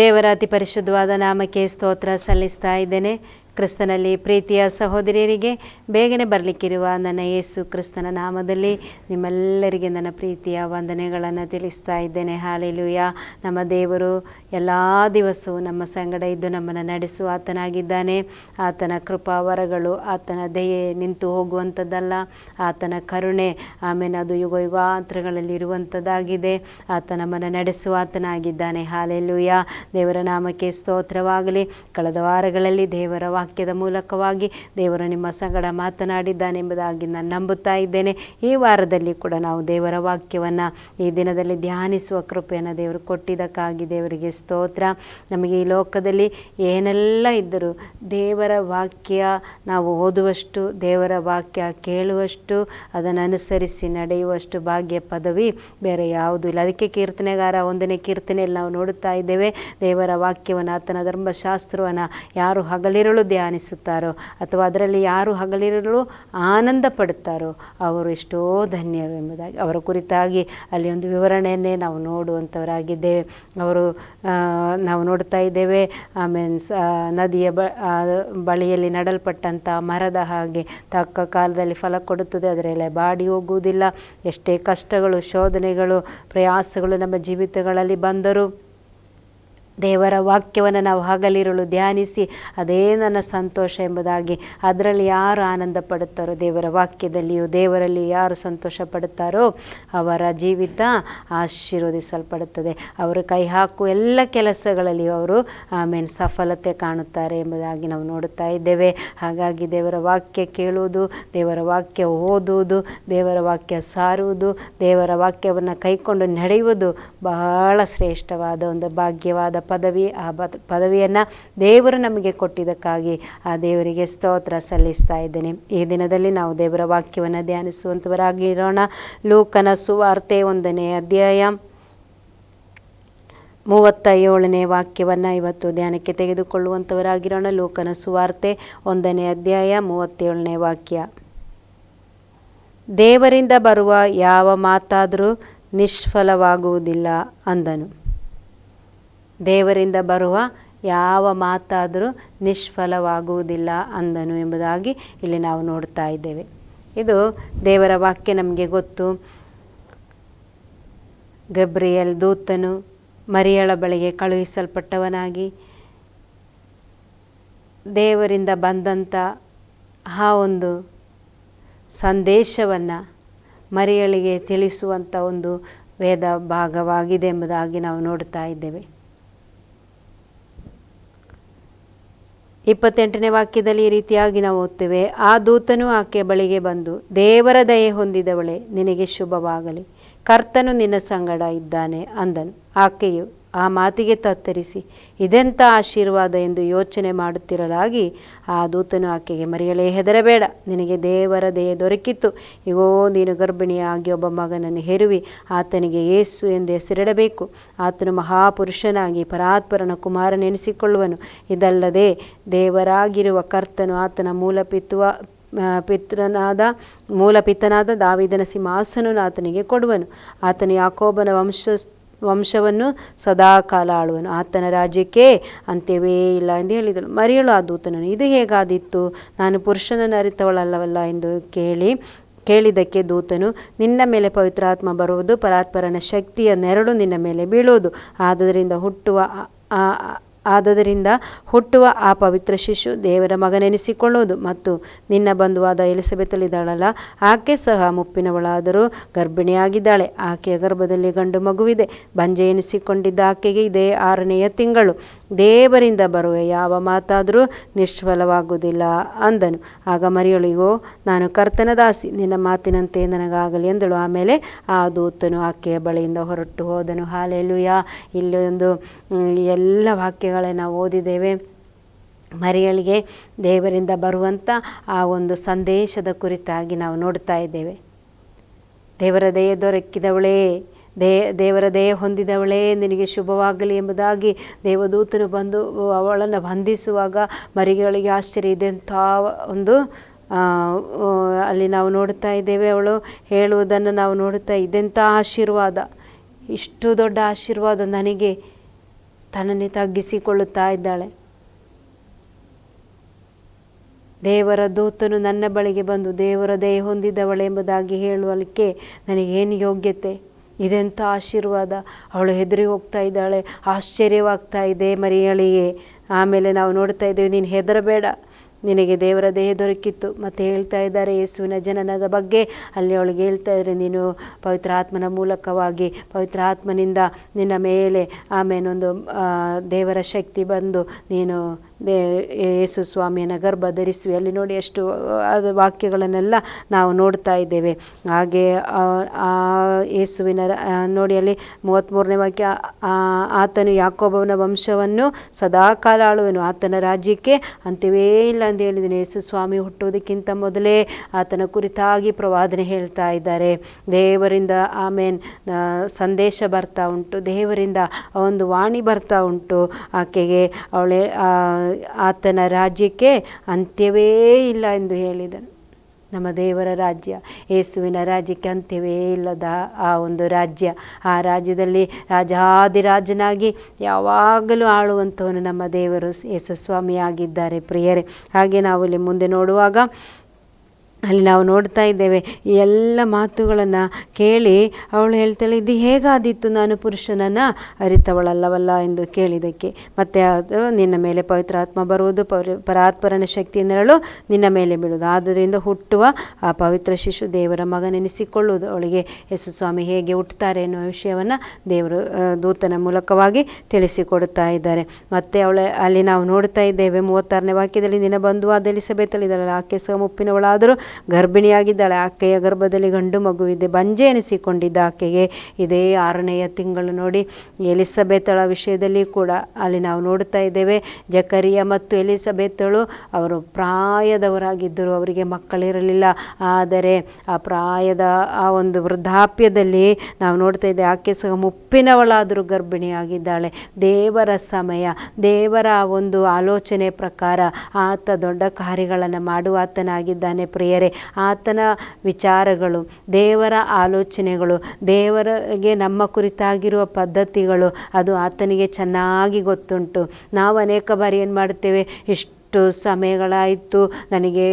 ದೇವರ ಅತಿ ಪರಿಶುದ್ಧವಾದ ನಾಮಕ್ಕೆ ಸ್ತೋತ್ರ ಸಲ್ಲಿಸ್ತಾ ಇದ್ದೇನೆ. ಕ್ರಿಸ್ತನಲ್ಲಿ ಪ್ರೀತಿಯ ಸಹೋದರಿಯರಿಗೆ ಬೇಗನೆ ಬರಲಿಕ್ಕಿರುವ ನನ್ನ ಯೇಸು ಕ್ರಿಸ್ತನ ನಾಮದಲ್ಲಿ ನಿಮ್ಮೆಲ್ಲರಿಗೆ ನನ್ನ ಪ್ರೀತಿಯ ವಂದನೆಗಳನ್ನು ತಿಳಿಸ್ತಾ ಇದ್ದೇನೆ. ಹಾಲೆಲುಯ. ನಮ್ಮ ದೇವರು ಎಲ್ಲ ದಿವಸವೂ ನಮ್ಮ ಸಂಗಡ ಇದ್ದು ನಮ್ಮನ್ನು ನಡೆಸುವ ಆತನಾಗಿದ್ದಾನೆ. ಆತನ ಕೃಪಾವರಗಳು ಆತನ ದಯೆ ನಿಂತು ಹೋಗುವಂಥದ್ದಲ್ಲ. ಆತನ ಕರುಣೆ ಆಮೇಲೆ ಅದು ಯುಗ ಯುಗಾಂತರಗಳಲ್ಲಿ ಇರುವಂಥದ್ದಾಗಿದೆ. ಆತ ನಮ್ಮನ್ನು ನಡೆಸುವ ಆತನಾಗಿದ್ದಾನೆ. ಹಾಲೆಲುಯ. ದೇವರ ನಾಮಕ್ಕೆ ಸ್ತೋತ್ರವಾಗಲಿ. ಕಳೆದ ವಾರಗಳಲ್ಲಿ ದೇವರ ವಾಕ್ಯದ ಮೂಲಕವಾಗಿ ದೇವರು ನಿಮ್ಮ ಸಂಗಡ ಮಾತನಾಡಿದ್ದಾನೆಂಬುದಾಗಿ ನಾನು ನಂಬುತ್ತಾ ಇದ್ದೇನೆ. ಈ ವಾರದಲ್ಲಿ ಕೂಡ ನಾವು ದೇವರ ವಾಕ್ಯವನ್ನು ಈ ದಿನದಲ್ಲಿ ಧ್ಯಾನಿಸುವ ಕೃಪೆಯನ್ನು ದೇವರು ಕೊಟ್ಟಿದ್ದಕ್ಕಾಗಿ ದೇವರಿಗೆ ಸ್ತೋತ್ರ. ನಮಗೆ ಈ ಲೋಕದಲ್ಲಿ ಏನೆಲ್ಲ ಇದ್ದರೂ ದೇವರ ವಾಕ್ಯ ನಾವು ಓದುವಷ್ಟು, ದೇವರ ವಾಕ್ಯ ಕೇಳುವಷ್ಟು, ಅದನ್ನು ಅನುಸರಿಸಿ ನಡೆಯುವಷ್ಟು ಭಾಗ್ಯ, ಪದವಿ, ಬೇರೆ ಯಾವುದೂ ಇಲ್ಲ. ಅದಕ್ಕೆ ಕೀರ್ತನೆಗಾರ ಒಂದನೇ ಕೀರ್ತನೆಯಲ್ಲಿ ನಾವು ನೋಡುತ್ತಾ ಇದ್ದೇವೆ. ದೇವರ ವಾಕ್ಯವನ್ನು ಆತನ ಧರ್ಮಶಾಸ್ತ್ರವನ್ನು ಯಾರು ಹಗಲಿರುಳು ಧ್ಯಾನಿಸುತ್ತಾರೋ ಅಥವಾ ಅದರಲ್ಲಿ ಯಾರು ಹಗಲಿರಲು ಆನಂದ ಪಡುತ್ತಾರೋ ಅವರು ಎಷ್ಟೋ ಧನ್ಯರು ಎಂಬುದಾಗಿ ಅವರ ಕುರಿತಾಗಿ ಅಲ್ಲಿ ಒಂದು ವಿವರಣೆಯನ್ನೇ ನಾವು ನೋಡುವಂಥವರಾಗಿದ್ದೇವೆ. ಅವರು ನಾವು ನೋಡ್ತಾ ಇದ್ದೇವೆ ಮೀನ್ಸ್ ನದಿಯ ಬ ಬಳಿಯಲ್ಲಿ ನಡಲ್ಪಟ್ಟಂಥ ಮರದ ಹಾಗೆ ತಕ್ಕ ಕಾಲದಲ್ಲಿ ಫಲ ಕೊಡುತ್ತದೆ. ಅದರಲ್ಲಿ ಬಾಡಿ ಹೋಗುವುದಿಲ್ಲ. ಎಷ್ಟೇ ಕಷ್ಟಗಳು, ಶೋಧನೆಗಳು, ಪ್ರಯಾಸಗಳು ನಮ್ಮ ಜೀವಿತಗಳಲ್ಲಿ ಬಂದರೂ ದೇವರ ವಾಕ್ಯವನ್ನು ನಾವು ಹಗಲಿರಲು ಧ್ಯಾನಿಸಿ, ಅದೇ ನನ್ನ ಸಂತೋಷ ಎಂಬುದಾಗಿ. ಅದರಲ್ಲಿ ಯಾರು ಆನಂದ ಪಡುತ್ತಾರೋ ದೇವರ ವಾಕ್ಯದಲ್ಲಿಯೂ, ದೇವರಲ್ಲಿ ಯಾರು ಸಂತೋಷ ಪಡುತ್ತಾರೋ ಅವರ ಜೀವಿತ ಆಶೀರ್ವದಿಸಲ್ಪಡುತ್ತದೆ. ಅವರು ಕೈ ಹಾಕುವ ಎಲ್ಲ ಕೆಲಸಗಳಲ್ಲಿ ಅವರು ಆಮೇಲೆ ಸಫಲತೆ ಕಾಣುತ್ತಾರೆ ಎಂಬುದಾಗಿ ನಾವು ನೋಡುತ್ತಾ ಇದ್ದೇವೆ. ಹಾಗಾಗಿ ದೇವರ ವಾಕ್ಯ ಕೇಳುವುದು, ದೇವರ ವಾಕ್ಯ ಓದುವುದು, ದೇವರ ವಾಕ್ಯ ಸಾರುವುದು, ದೇವರ ವಾಕ್ಯವನ್ನು ಕೈಕೊಂಡು ನಡೆಯುವುದು ಬಹಳ ಶ್ರೇಷ್ಠವಾದ ಒಂದು ಭಾಗ್ಯವಾದ ಪದವಿ, ಆ ಪದವಿಯನ್ನು ದೇವರು ನಮಗೆ ಕೊಟ್ಟಿದ್ದಕ್ಕಾಗಿ ಆ ದೇವರಿಗೆ ಸ್ತೋತ್ರ ಸಲ್ಲಿಸ್ತಾ ಇದ್ದೇನೆ. ಈ ದಿನದಲ್ಲಿ ನಾವು ದೇವರ ವಾಕ್ಯವನ್ನು ಧ್ಯಾನಿಸುವಂಥವರಾಗಿರೋಣ ಲೂಕನ ಸುವಾರ್ತೆ ಒಂದನೇ ಅಧ್ಯಾಯ ಮೂವತ್ತ ಏಳನೇ ವಾಕ್ಯವನ್ನು ಇವತ್ತು ಧ್ಯಾನಕ್ಕೆ ತೆಗೆದುಕೊಳ್ಳುವಂಥವರಾಗಿರೋಣ ಲೋಕನ ಸುವಾರ್ತೆ ಒಂದನೇ ಅಧ್ಯಾಯ ಮೂವತ್ತೇಳನೇ ವಾಕ್ಯ. ದೇವರಿಂದ ಬರುವ ಯಾವ ಮಾತಾದರೂ ನಿಷ್ಫಲವಾಗುವುದಿಲ್ಲ ಅಂದನು. ದೇವರಿಂದ ಬರುವ ಯಾವ ಮಾತಾದರೂ ನಿಷ್ಫಲವಾಗುವುದಿಲ್ಲ ಅಂದನು ಎಂಬುದಾಗಿ ಇಲ್ಲಿ ನಾವು ನೋಡ್ತಾ ಇದ್ದೇವೆ. ಇದು ದೇವರ ವಾಕ್ಯ ನಮಗೆ ಗೊತ್ತು. ಗಬ್ರಿಯಲ್ ದೂತನು ಮರಿಯಳ ಬಳಿಗೆ ಕಳುಹಿಸಲ್ಪಟ್ಟವನಾಗಿ ದೇವರಿಂದ ಬಂದಂಥ ಆ ಒಂದು ಸಂದೇಶವನ್ನು ಮರಿಯಳಿಗೆ ತಿಳಿಸುವಂಥ ಒಂದು ವೇದ ಭಾಗವಾಗಿದೆ ಎಂಬುದಾಗಿ ನಾವು ನೋಡ್ತಾ ಇದ್ದೇವೆ. ಇಪ್ಪತ್ತೆಂಟನೇ ವಾಕ್ಯದಲ್ಲಿ ಈ ರೀತಿಯಾಗಿ ನಾವು ಓದ್ತೇವೆ, ಆ ದೂತನು ಆಕೆ ಬಳಿಗೆ ಬಂದು, ದೇವರ ದಯೆ ಹೊಂದಿದವಳೆ, ನಿನಗೆ ಶುಭವಾಗಲಿ. ಕರ್ತನು ನಿನ್ನ ಸಂಗಡ ಇದ್ದಾನೆ ಅಂದನು. ಆಕೆಯು ಆ ಮಾತಿಗೆ ತತ್ತರಿಸಿ ಇದೆಂಥ ಆಶೀರ್ವಾದ ಎಂದು ಯೋಚನೆ ಮಾಡುತ್ತಿರಲಾಗಿ? ಆ ದೂತನು ಆಕೆಗೆ ಮರಿಯಲೇ ಹೆದರಬೇಡ, ನಿನಗೆ ದೇವರ ದೇಹ ದೊರಕಿತ್ತು. ಇಗೋ, ನೀನು ಗರ್ಭಿಣಿಯಾಗಿ ಒಬ್ಬ ಮಗನನ್ನು ಹೆರುವಿ, ಆತನಿಗೆ ಏಸು ಎಂದು ಹೆಸರಿಡಬೇಕು. ಆತನು ಮಹಾಪುರುಷನಾಗಿ ಪರಾತ್ಪರನ ಕುಮಾರನೆನಿಸಿಕೊಳ್ಳುವನು. ಇದಲ್ಲದೆ, ದೇವರಾಗಿರುವ ಕರ್ತನು ಆತನ ಮೂಲಪಿತ್ವ ಪಿತ್ರನಾದ ಮೂಲ ಪಿತನಾದ ದಾವಿದನ ಸಿಂಹಾಸನನು ಆತನಿಗೆ ಕೊಡುವನು. ಆತನು ಯಾಕೋಬನ ವಂಶ ವಂಶವನ್ನು ಸದಾಕಾಲ ಆಳುವನು. ಆತನ ರಾಜ್ಯಕ್ಕೆ ಅಂತ್ಯವೇ ಇಲ್ಲ ಎಂದು ಹೇಳಿದಳು ಮರಿಯಳು ಆ ದೂತನನ್ನು, ಇದು ಹೇಗಾದಿತ್ತು ನಾನು ಪುರುಷನನ್ನು ಅರಿತವಳಲ್ಲವಲ್ಲ ಎಂದು ಕೇಳಿ ಕೇಳಿದಕ್ಕೆ ದೂತನು, ನಿನ್ನ ಮೇಲೆ ಪವಿತ್ರಾತ್ಮ ಬರುವುದು ಪರಾತ್ಪರನ ಶಕ್ತಿಯ ನೆರಳು ನಿನ್ನ ಮೇಲೆ ಬೀಳುವುದು. ಆದ್ದರಿಂದ ಹುಟ್ಟುವ ಆದದರಿಂದ ಹುಟ್ಟುವ ಆ ಪವಿತ್ರ ಶಿಶು ದೇವರ ಮಗನೆನಿಸಿಕೊಳ್ಳುವುದು ಮತ್ತು ನಿನ್ನ ಬಂಧುವಾದ ಎಲಿಸಬೆತಲಿದ್ದಾಳಲ್ಲ ಆಕೆ ಸಹ ಮುಪ್ಪಿನವಳಾದರೂ ಗರ್ಭಿಣಿಯಾಗಿದ್ದಾಳೆ, ಆಕೆಯ ಗರ್ಭದಲ್ಲಿ ಗಂಡು ಮಗುವಿದೆ, ಬಂಜೆ ಎನಿಸಿಕೊಂಡಿದ್ದ ಆಕೆಗೆ ಇದೇ ಆರನೆಯ ತಿಂಗಳು. ದೇವರಿಂದ ಬರುವ ಯಾವ ಮಾತಾದರೂ ನಿಷ್ಫಲವಾಗುವುದಿಲ್ಲ ಅಂದನು. ಆಗ ಮರಿಯಳಿಗೋ ನಾನು ಕರ್ತನ ದಾಸಿ, ನಿನ್ನ ಮಾತಿನಂತೆ ನನಗಾಗಲಿ ಎಂದಳು ಆಮೇಲೆ ಆ ದೂತನು ಆಕೆಯ ಬಳಿಯಿಂದ ಹೊರಟು ಹೋದನು. ಹಾಲೆಲುಯ. ಇಲ್ಲಿ ಒಂದು ಎಲ್ಲ ವಾಕ್ಯಗಳನ್ನು ಓದಿದ್ದೇವೆ. ಮರಿಯಳಿಗೆ ದೇವರಿಂದ ಬರುವಂಥ ಆ ಒಂದು ಸಂದೇಶದ ಕುರಿತಾಗಿ ನಾವು ನೋಡ್ತಾ ಇದ್ದೇವೆ. ದೇವರ ದಯೆ ದೊರಕಿದವಳೇ. ದೇ, ದೇವರ ದಯೆ ಹೊಂದಿದವಳೇ, ನಿನಗೆ ಶುಭವಾಗಲಿ ಎಂಬುದಾಗಿ ದೇವದೂತನು ಬಂದು ಅವಳನ್ನು ಬಂಧಿಸುವಾಗ ಮರಿಗಳಿಗೆ ಆಶ್ಚರ್ಯ ಅಂತ ಒಂದು ಅಲ್ಲಿ ನಾವು ನೋಡ್ತಾ ಇದ್ದೇವೆ. ಅವಳು ಹೇಳುವುದನ್ನು ನಾವು ನೋಡುತ್ತಾ ಇದೆಂಥ ಆಶೀರ್ವಾದ. ಇಷ್ಟು ದೊಡ್ಡ ಆಶೀರ್ವಾದ ನನಗೆ ತನ್ನನ್ನೇ ತಗ್ಗಿಸಿಕೊಳ್ಳುತ್ತಾ ಇದ್ದಾಳೆ. ದೇವರ ದೂತನು ನನ್ನ ಬಳಿಗೆ ಬಂದು ದೇವರ ದಯೆ ಹೊಂದಿದವಳೆ ಎಂಬುದಾಗಿ ಹೇಳುವಲಿಕ್ಕೆ ನನಗೇನು ಯೋಗ್ಯತೆ? ಇದೆಂಥ ಆಶೀರ್ವಾದ? ಅವಳು ಹೆದರಿ ಹೋಗ್ತಾ ಇದ್ದಾಳೆ. ಆಶ್ಚರ್ಯವಾಗ್ತಾ ಇದೆ ಮರಿಯಳಿಗೆ. ಆಮೇಲೆ ನಾವು ನೋಡ್ತಾ ಇದ್ದೇವೆ, ನೀನು ಹೆದರಬೇಡ. ನಿನಗೆ ದೇವರ ದೇಹ ದೊರಕಿತ್ತು. ಮತ್ತು ಹೇಳ್ತಾ ಇದ್ದಾರೆ ಯೇಸುವಿನ ಜನನದ ಬಗ್ಗೆ. ಅಲ್ಲಿ ಅವಳಿಗೆ ಹೇಳ್ತಾ ಇದ್ದರೆ, ನೀನು ಪವಿತ್ರ ಆತ್ಮನ ಮೂಲಕವಾಗಿ, ಪವಿತ್ರ ಆತ್ಮನಿಂದ ನಿನ್ನ ಮೇಲೆ ಆಮೇಲೆ ಒಂದು ದೇವರ ಶಕ್ತಿ ಬಂದು ನೀನು ಯೇಸು ಸ್ವಾಮಿಯನ್ನು ಗರ್ಭ ಧರಿಸುವೆ ಅಲ್ಲಿ ನೋಡಿ ಎಷ್ಟು, ಅದು ವಾಕ್ಯಗಳನ್ನೆಲ್ಲ ನಾವು ನೋಡ್ತಾ ಇದ್ದೇವೆ. ಹಾಗೆ ಯೇಸುವಿನ ನೋಡಿ ಅಲ್ಲಿ ಮೂವತ್ತ್ಮೂರನೇ ವಾಕ್ಯ ಆತನು ಯಾಕೋಬವನ ವಂಶವನ್ನು ಸದಾಕಾಲ ಆಳುವನು, ಆತನ ರಾಜ್ಯಕ್ಕೆ ಅಂತ್ಯವೇ ಇಲ್ಲ ಅಂತ ಹೇಳಿದ್ದೀನಿ ಯೇಸು ಸ್ವಾಮಿ ಹುಟ್ಟುವುದಕ್ಕಿಂತ ಮೊದಲೇ ಆತನ ಕುರಿತಾಗಿ ಪ್ರವಾದನೆ ಹೇಳ್ತಾ ಇದ್ದಾರೆ. ದೇವರಿಂದ, ಆಮೇನ್ ಸಂದೇಶ ಬರ್ತಾ ಉಂಟು. ದೇವರಿಂದ ಒಂದು ವಾಣಿ ಬರ್ತಾ ಉಂಟು. ಆಕೆಗೆ ಅವಳೆ ಆತನ ರಾಜ್ಯಕ್ಕೆ ಅಂತ್ಯವೇ ಇಲ್ಲ ಎಂದು ಹೇಳಿದನು. ನಮ್ಮ ದೇವರ ರಾಜ್ಯ, ಯೇಸುವಿನ ರಾಜ್ಯಕ್ಕೆ ಅಂತ್ಯವೇ ಇಲ್ಲದ ಆ ಒಂದು ರಾಜ್ಯ, ಆ ರಾಜ್ಯದಲ್ಲಿ ರಾಜಾದಿರಾಜನಾಗಿ ಯಾವಾಗಲೂ ಆಳುವಂಥವನು ನಮ್ಮ ದೇವರು ಯೇಸು ಸ್ವಾಮಿಯಾಗಿದ್ದಾರೆ ಪ್ರಿಯರೇ, ಹಾಗೆ ನಾವು ಇಲ್ಲಿ ಮುಂದೆ ನೋಡುವಾಗ ಅಲ್ಲಿ ನಾವು ನೋಡ್ತಾ ಇದ್ದೇವೆ, ಈ ಎಲ್ಲ ಮಾತುಗಳನ್ನು ಕೇಳಿ ಅವಳು ಹೇಳ್ತಾಳೆ, ಇದು ಹೇಗಾದಿತ್ತು ನಾನು ಪುರುಷನನ್ನು? ಅರಿತವಳಲ್ಲವಲ್ಲ ಎಂದು ಕೇಳಿದ್ದಕ್ಕೆ. ಮತ್ತೆ ಅದು, ನಿನ್ನ ಮೇಲೆ ಪವಿತ್ರ ಆತ್ಮ ಬರುವುದು, ಪರಿ, ಪರಾತ್ಪರನ ನೆರಳು ನಿನ್ನ ಮೇಲೆ ಬೀಳುವುದು. ಆದ್ದರಿಂದ ಹುಟ್ಟುವ ಆ ಪವಿತ್ರ ಶಿಶು ದೇವರ ಮಗನೆನಿಸಿಕೊಳ್ಳುವುದು. ಅವಳಿಗೆ ಯೇಸು ಸ್ವಾಮಿ ಹೇಗೆ ಹುಟ್ಟುತ್ತಾರೆ ಎನ್ನುವ ವಿಷಯವನ್ನು ದೇವರು ದೂತನ ಮೂಲಕವಾಗಿ ತಿಳಿಸಿಕೊಡುತ್ತಾ ಇದ್ದಾರೆ. ಮತ್ತು ಅವಳ, ಅಲ್ಲಿ ನಾವು ನೋಡ್ತಾ ಇದ್ದೇವೆ, ಮೂವತ್ತಾರನೇ ವಾಕ್ಯದಲ್ಲಿ ನಿನ್ನ ಬಂಧುವಾದ ಎಲಿಸಬೆತ್ತಲ್ಲಿದ್ದಾಳಲ್ಲ ಆಕೆ ಸಹ ಮುಪ್ಪಿನವಳಾದರೂ ಗರ್ಭಿಣಿಯಾಗಿದ್ದಾಳೆ. ಆಕೆಯ ಗರ್ಭದಲ್ಲಿ ಗಂಡು ಮಗುವಿದೆ. ಬಂಜೆ ಎನಿಸಿಕೊಂಡಿದ್ದ ಆಕೆಗೆ ಇದೇ ಆರನೆಯ ತಿಂಗಳು ನೋಡಿ. ಎಲಿಸಬೆತ್ತಳ ವಿಷಯದಲ್ಲಿ ಕೂಡ ಅಲ್ಲಿ ನಾವು ನೋಡ್ತಾ ಇದ್ದೇವೆ. ಜಕರಿಯ ಮತ್ತು ಎಲಿಸಬೆತ್ತಳು ಅವರು ಪ್ರಾಯದವರಾಗಿದ್ದರು. ಅವರಿಗೆ ಮಕ್ಕಳಿರಲಿಲ್ಲ. ಆದರೆ ಆ ಪ್ರಾಯದ ಆ ಒಂದು ವೃದ್ಧಾಪ್ಯದಲ್ಲಿ ನಾವು ನೋಡ್ತಾ ಇದ್ದೇವೆ. ಆಕೆ ಸಹ ಮುಪ್ಪಿನವಳಾದರೂ ಗರ್ಭಿಣಿಯಾಗಿದ್ದಾಳೆ. ದೇವರ ಸಮಯ, ದೇವರ ಒಂದು ಆಲೋಚನೆ ಪ್ರಕಾರ ಆತ ದೊಡ್ಡ ಕಾರ್ಯಗಳನ್ನು ಮಾಡುವ ಆತನಾಗಿದ್ದಾನೆ. ಆತನ ವಿಚಾರಗಳು, ದೇವರ ಆಲೋಚನೆಗಳು, ದೇವರಿಗೆ ನಮ್ಮ ಕುರಿತಾಗಿರುವ ಪದ್ಧತಿಗಳು, ಅದು ಆತನಿಗೆ ಚೆನ್ನಾಗಿ ಗೊತ್ತುಂಟು. ನಾವು ಅನೇಕ ಬಾರಿ ಏನು ಮಾಡ್ತೇವೆ ಇಷ್ಟು ಎಷ್ಟು ಸಮಯಗಳಾಯಿತು. ನನಗೆ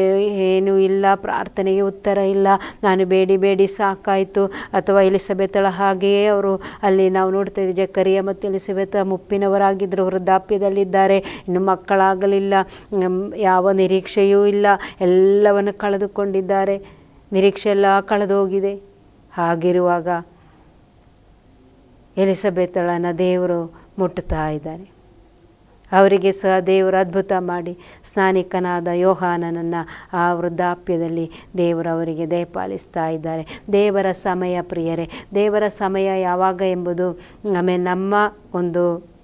ಏನೂ ಇಲ್ಲ, ಪ್ರಾರ್ಥನೆಗೆ ಉತ್ತರ ಇಲ್ಲ. ನಾನು ಬೇಡಿ ಬೇಡಿ ಸಾಕಾಯಿತು. ಅಥವಾ ಎಲಿಸಬೆತಳ ಹಾಗೆಯೇ ಅವರು ಅಲ್ಲಿ ನಾವು ನೋಡ್ತಾ ಇದ್ದೀವಿ ಜಕರಿಯ ಮತ್ತು ಎಲಿಸಬೆತ ಮುಪ್ಪಿನವರಾಗಿದ್ದರು ವೃದ್ಧಾಪ್ಯದಲ್ಲಿದ್ದಾರೆ. ಇನ್ನು ಮಕ್ಕಳಾಗಲಿಲ್ಲ ಯಾವ ನಿರೀಕ್ಷೆಯೂ ಇಲ್ಲ. ಎಲ್ಲವನ್ನು ಕಳೆದುಕೊಂಡಿದ್ದಾರೆ. ನಿರೀಕ್ಷೆ ಎಲ್ಲ ಕಳೆದೋಗಿದೆ. ಹಾಗಿರುವಾಗ ಎಲಿಸಬೆತಳನ್ನು ದೇವರು ಮುಟ್ಟುತ್ತಾ ಇದ್ದಾರೆ ಅವರಿಗೆ ಸಹ ದೇವರು ಅದ್ಭುತ ಮಾಡಿ. ಸ್ನಾನಿಕನಾದ ಯೋಹಾನನನ್ನು ಆ ವೃದ್ಧಾಪ್ಯದಲ್ಲಿ ದೇವರು ಅವರಿಗೆ ದಯಪಾಲಿಸ್ತಾ ಇದ್ದಾರೆ. ದೇವರ ಸಮಯ ಪ್ರಿಯರೇ, ದೇವರ ಸಮಯ ಯಾವಾಗ ಎಂಬುದು, ಆಮೇಲೆ ನಮ್ಮ ಒಂದು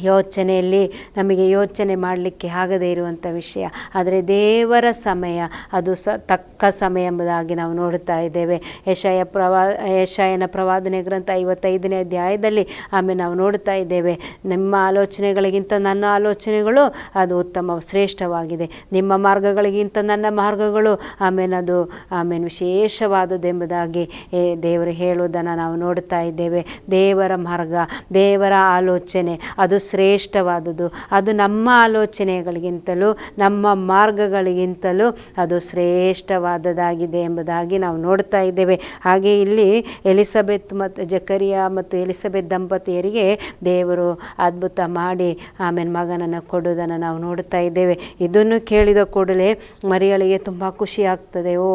ಯೋಚನೆಯಲ್ಲಿ ನಮಗೆ ಯೋಚನೆ ಮಾಡಲಿಕ್ಕೆ ಆಗದೇ ಇರುವಂಥ ವಿಷಯ. ಆದರೆ ದೇವರ ಸಮಯ ಅದು ಸ ತಕ್ಕ ಸಮಯ ಎಂಬುದಾಗಿ ನಾವು ನೋಡುತ್ತಾ ಇದ್ದೇವೆ. ಯಶಾಯ ಪ್ರವಾ ಯಶಾಯನ ಪ್ರವಾದನೆ ಗ್ರಂಥ ಐವತ್ತೈದನೇ ಅಧ್ಯಾಯದಲ್ಲಿ ಆಮೇಲೆ ನಾವು ನೋಡ್ತಾ ಇದ್ದೇವೆ. ನಿಮ್ಮ ಆಲೋಚನೆಗಳಿಗಿಂತ ನನ್ನ ಆಲೋಚನೆಗಳು ಅದು ಉತ್ತಮ ಶ್ರೇಷ್ಠವಾಗಿದೆ. ನಿಮ್ಮ ಮಾರ್ಗಗಳಿಗಿಂತ ನನ್ನ ಮಾರ್ಗಗಳು ಆಮೇಲೆ ಅದು ಆಮೇಲೆ ವಿಶೇಷವಾದದ್ದೆಂಬುದಾಗಿ ಏ, ದೇವರು ಹೇಳುವುದನ್ನು ನಾವು ನೋಡ್ತಾ ಇದ್ದೇವೆ. ದೇವರ ಮಾರ್ಗ ದೇವರ ಆಲೋಚನೆ ಅದು ಶ್ರೇಷ್ಠವಾದುದು ಅದು ನಮ್ಮ ಆಲೋಚನೆಗಳಿಗಿಂತಲೂ, ನಮ್ಮ ಮಾರ್ಗಗಳಿಗಿಂತಲೂ ಅದು ಶ್ರೇಷ್ಠವಾದದ್ದಾಗಿದೆ ಎಂಬುದಾಗಿ ನಾವು ನೋಡ್ತಾ ಇದ್ದೇವೆ. ಹಾಗೆ ಇಲ್ಲಿ ಎಲಿಸಬೆತ್ ಮತ್ತು ಜಕರಿಯಾ ಮತ್ತು ಎಲಿಸಬೆತ್ ದಂಪತಿಯರಿಗೆ ದೇವರು ಅದ್ಭುತ ಮಾಡಿ ಆಮೇಲೆ ಮಗನನ್ನು ಕೊಡುವುದನ್ನು ನಾವು ನೋಡ್ತಾ ಇದ್ದೇವೆ. ಇದನ್ನು ಕೇಳಿದ ಕೂಡಲೇ ಮರಿಯಳಿಗೆ ತುಂಬ ಖುಷಿ ಆಗ್ತದೆ. ಓ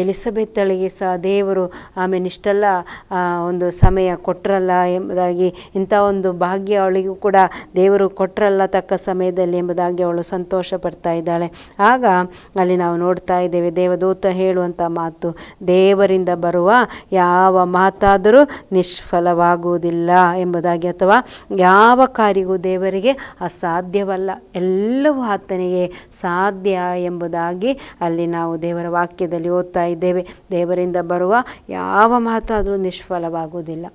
ಎಲಿಸಬೆತ್ತಳಿಗೆ ಸಹ ದೇವರು ಆಮೇಲೆ ಇಷ್ಟೆಲ್ಲ ಒಂದು ಸಮಯ ಕೊಟ್ಟರಲ್ಲ ಎಂಬುದಾಗಿ ಇಂಥ ಒಂದು ಭಾಗ್ಯ ಅವಳಿಗೂ ಕೂಡ ದೇವರು ಕೊಟ್ಟರಲ್ಲ ತಕ್ಕ ಸಮಯದಲ್ಲಿ ಎಂಬುದಾಗಿ ಅವಳು ಸಂತೋಷ ಪಡ್ತಾ ಇದ್ದಾಳೆ. ಆಗ ಅಲ್ಲಿ ನಾವು ನೋಡ್ತಾ ಇದ್ದೇವೆ, ದೇವದೂತ ಹೇಳುವಂಥ ಮಾತು, ದೇವರಿಂದ ಬರುವ ಯಾವ ಮಾತಾದರೂ ನಿಷ್ಫಲವಾಗುವುದಿಲ್ಲ ಎಂಬುದಾಗಿ ಅಥವಾ ಯಾವ ಕಾರ್ಯಗೂ ದೇವರಿಗೆ ಅಸಾಧ್ಯವಲ್ಲ, ಎಲ್ಲವೂ ಆತನಿಗೆ ಸಾಧ್ಯ ಎಂಬುದಾಗಿ ಅಲ್ಲಿ ನಾವು ದೇವರ ವಾಕ್ಯದಲ್ಲಿ ಓದ್ತಾ ಇದ್ದೇವೆ. ದೇವರಿಂದ ಬರುವ ಯಾವ ಮಾತಾದರೂ ನಿಷ್ಫಲವಾಗುವುದಿಲ್ಲ.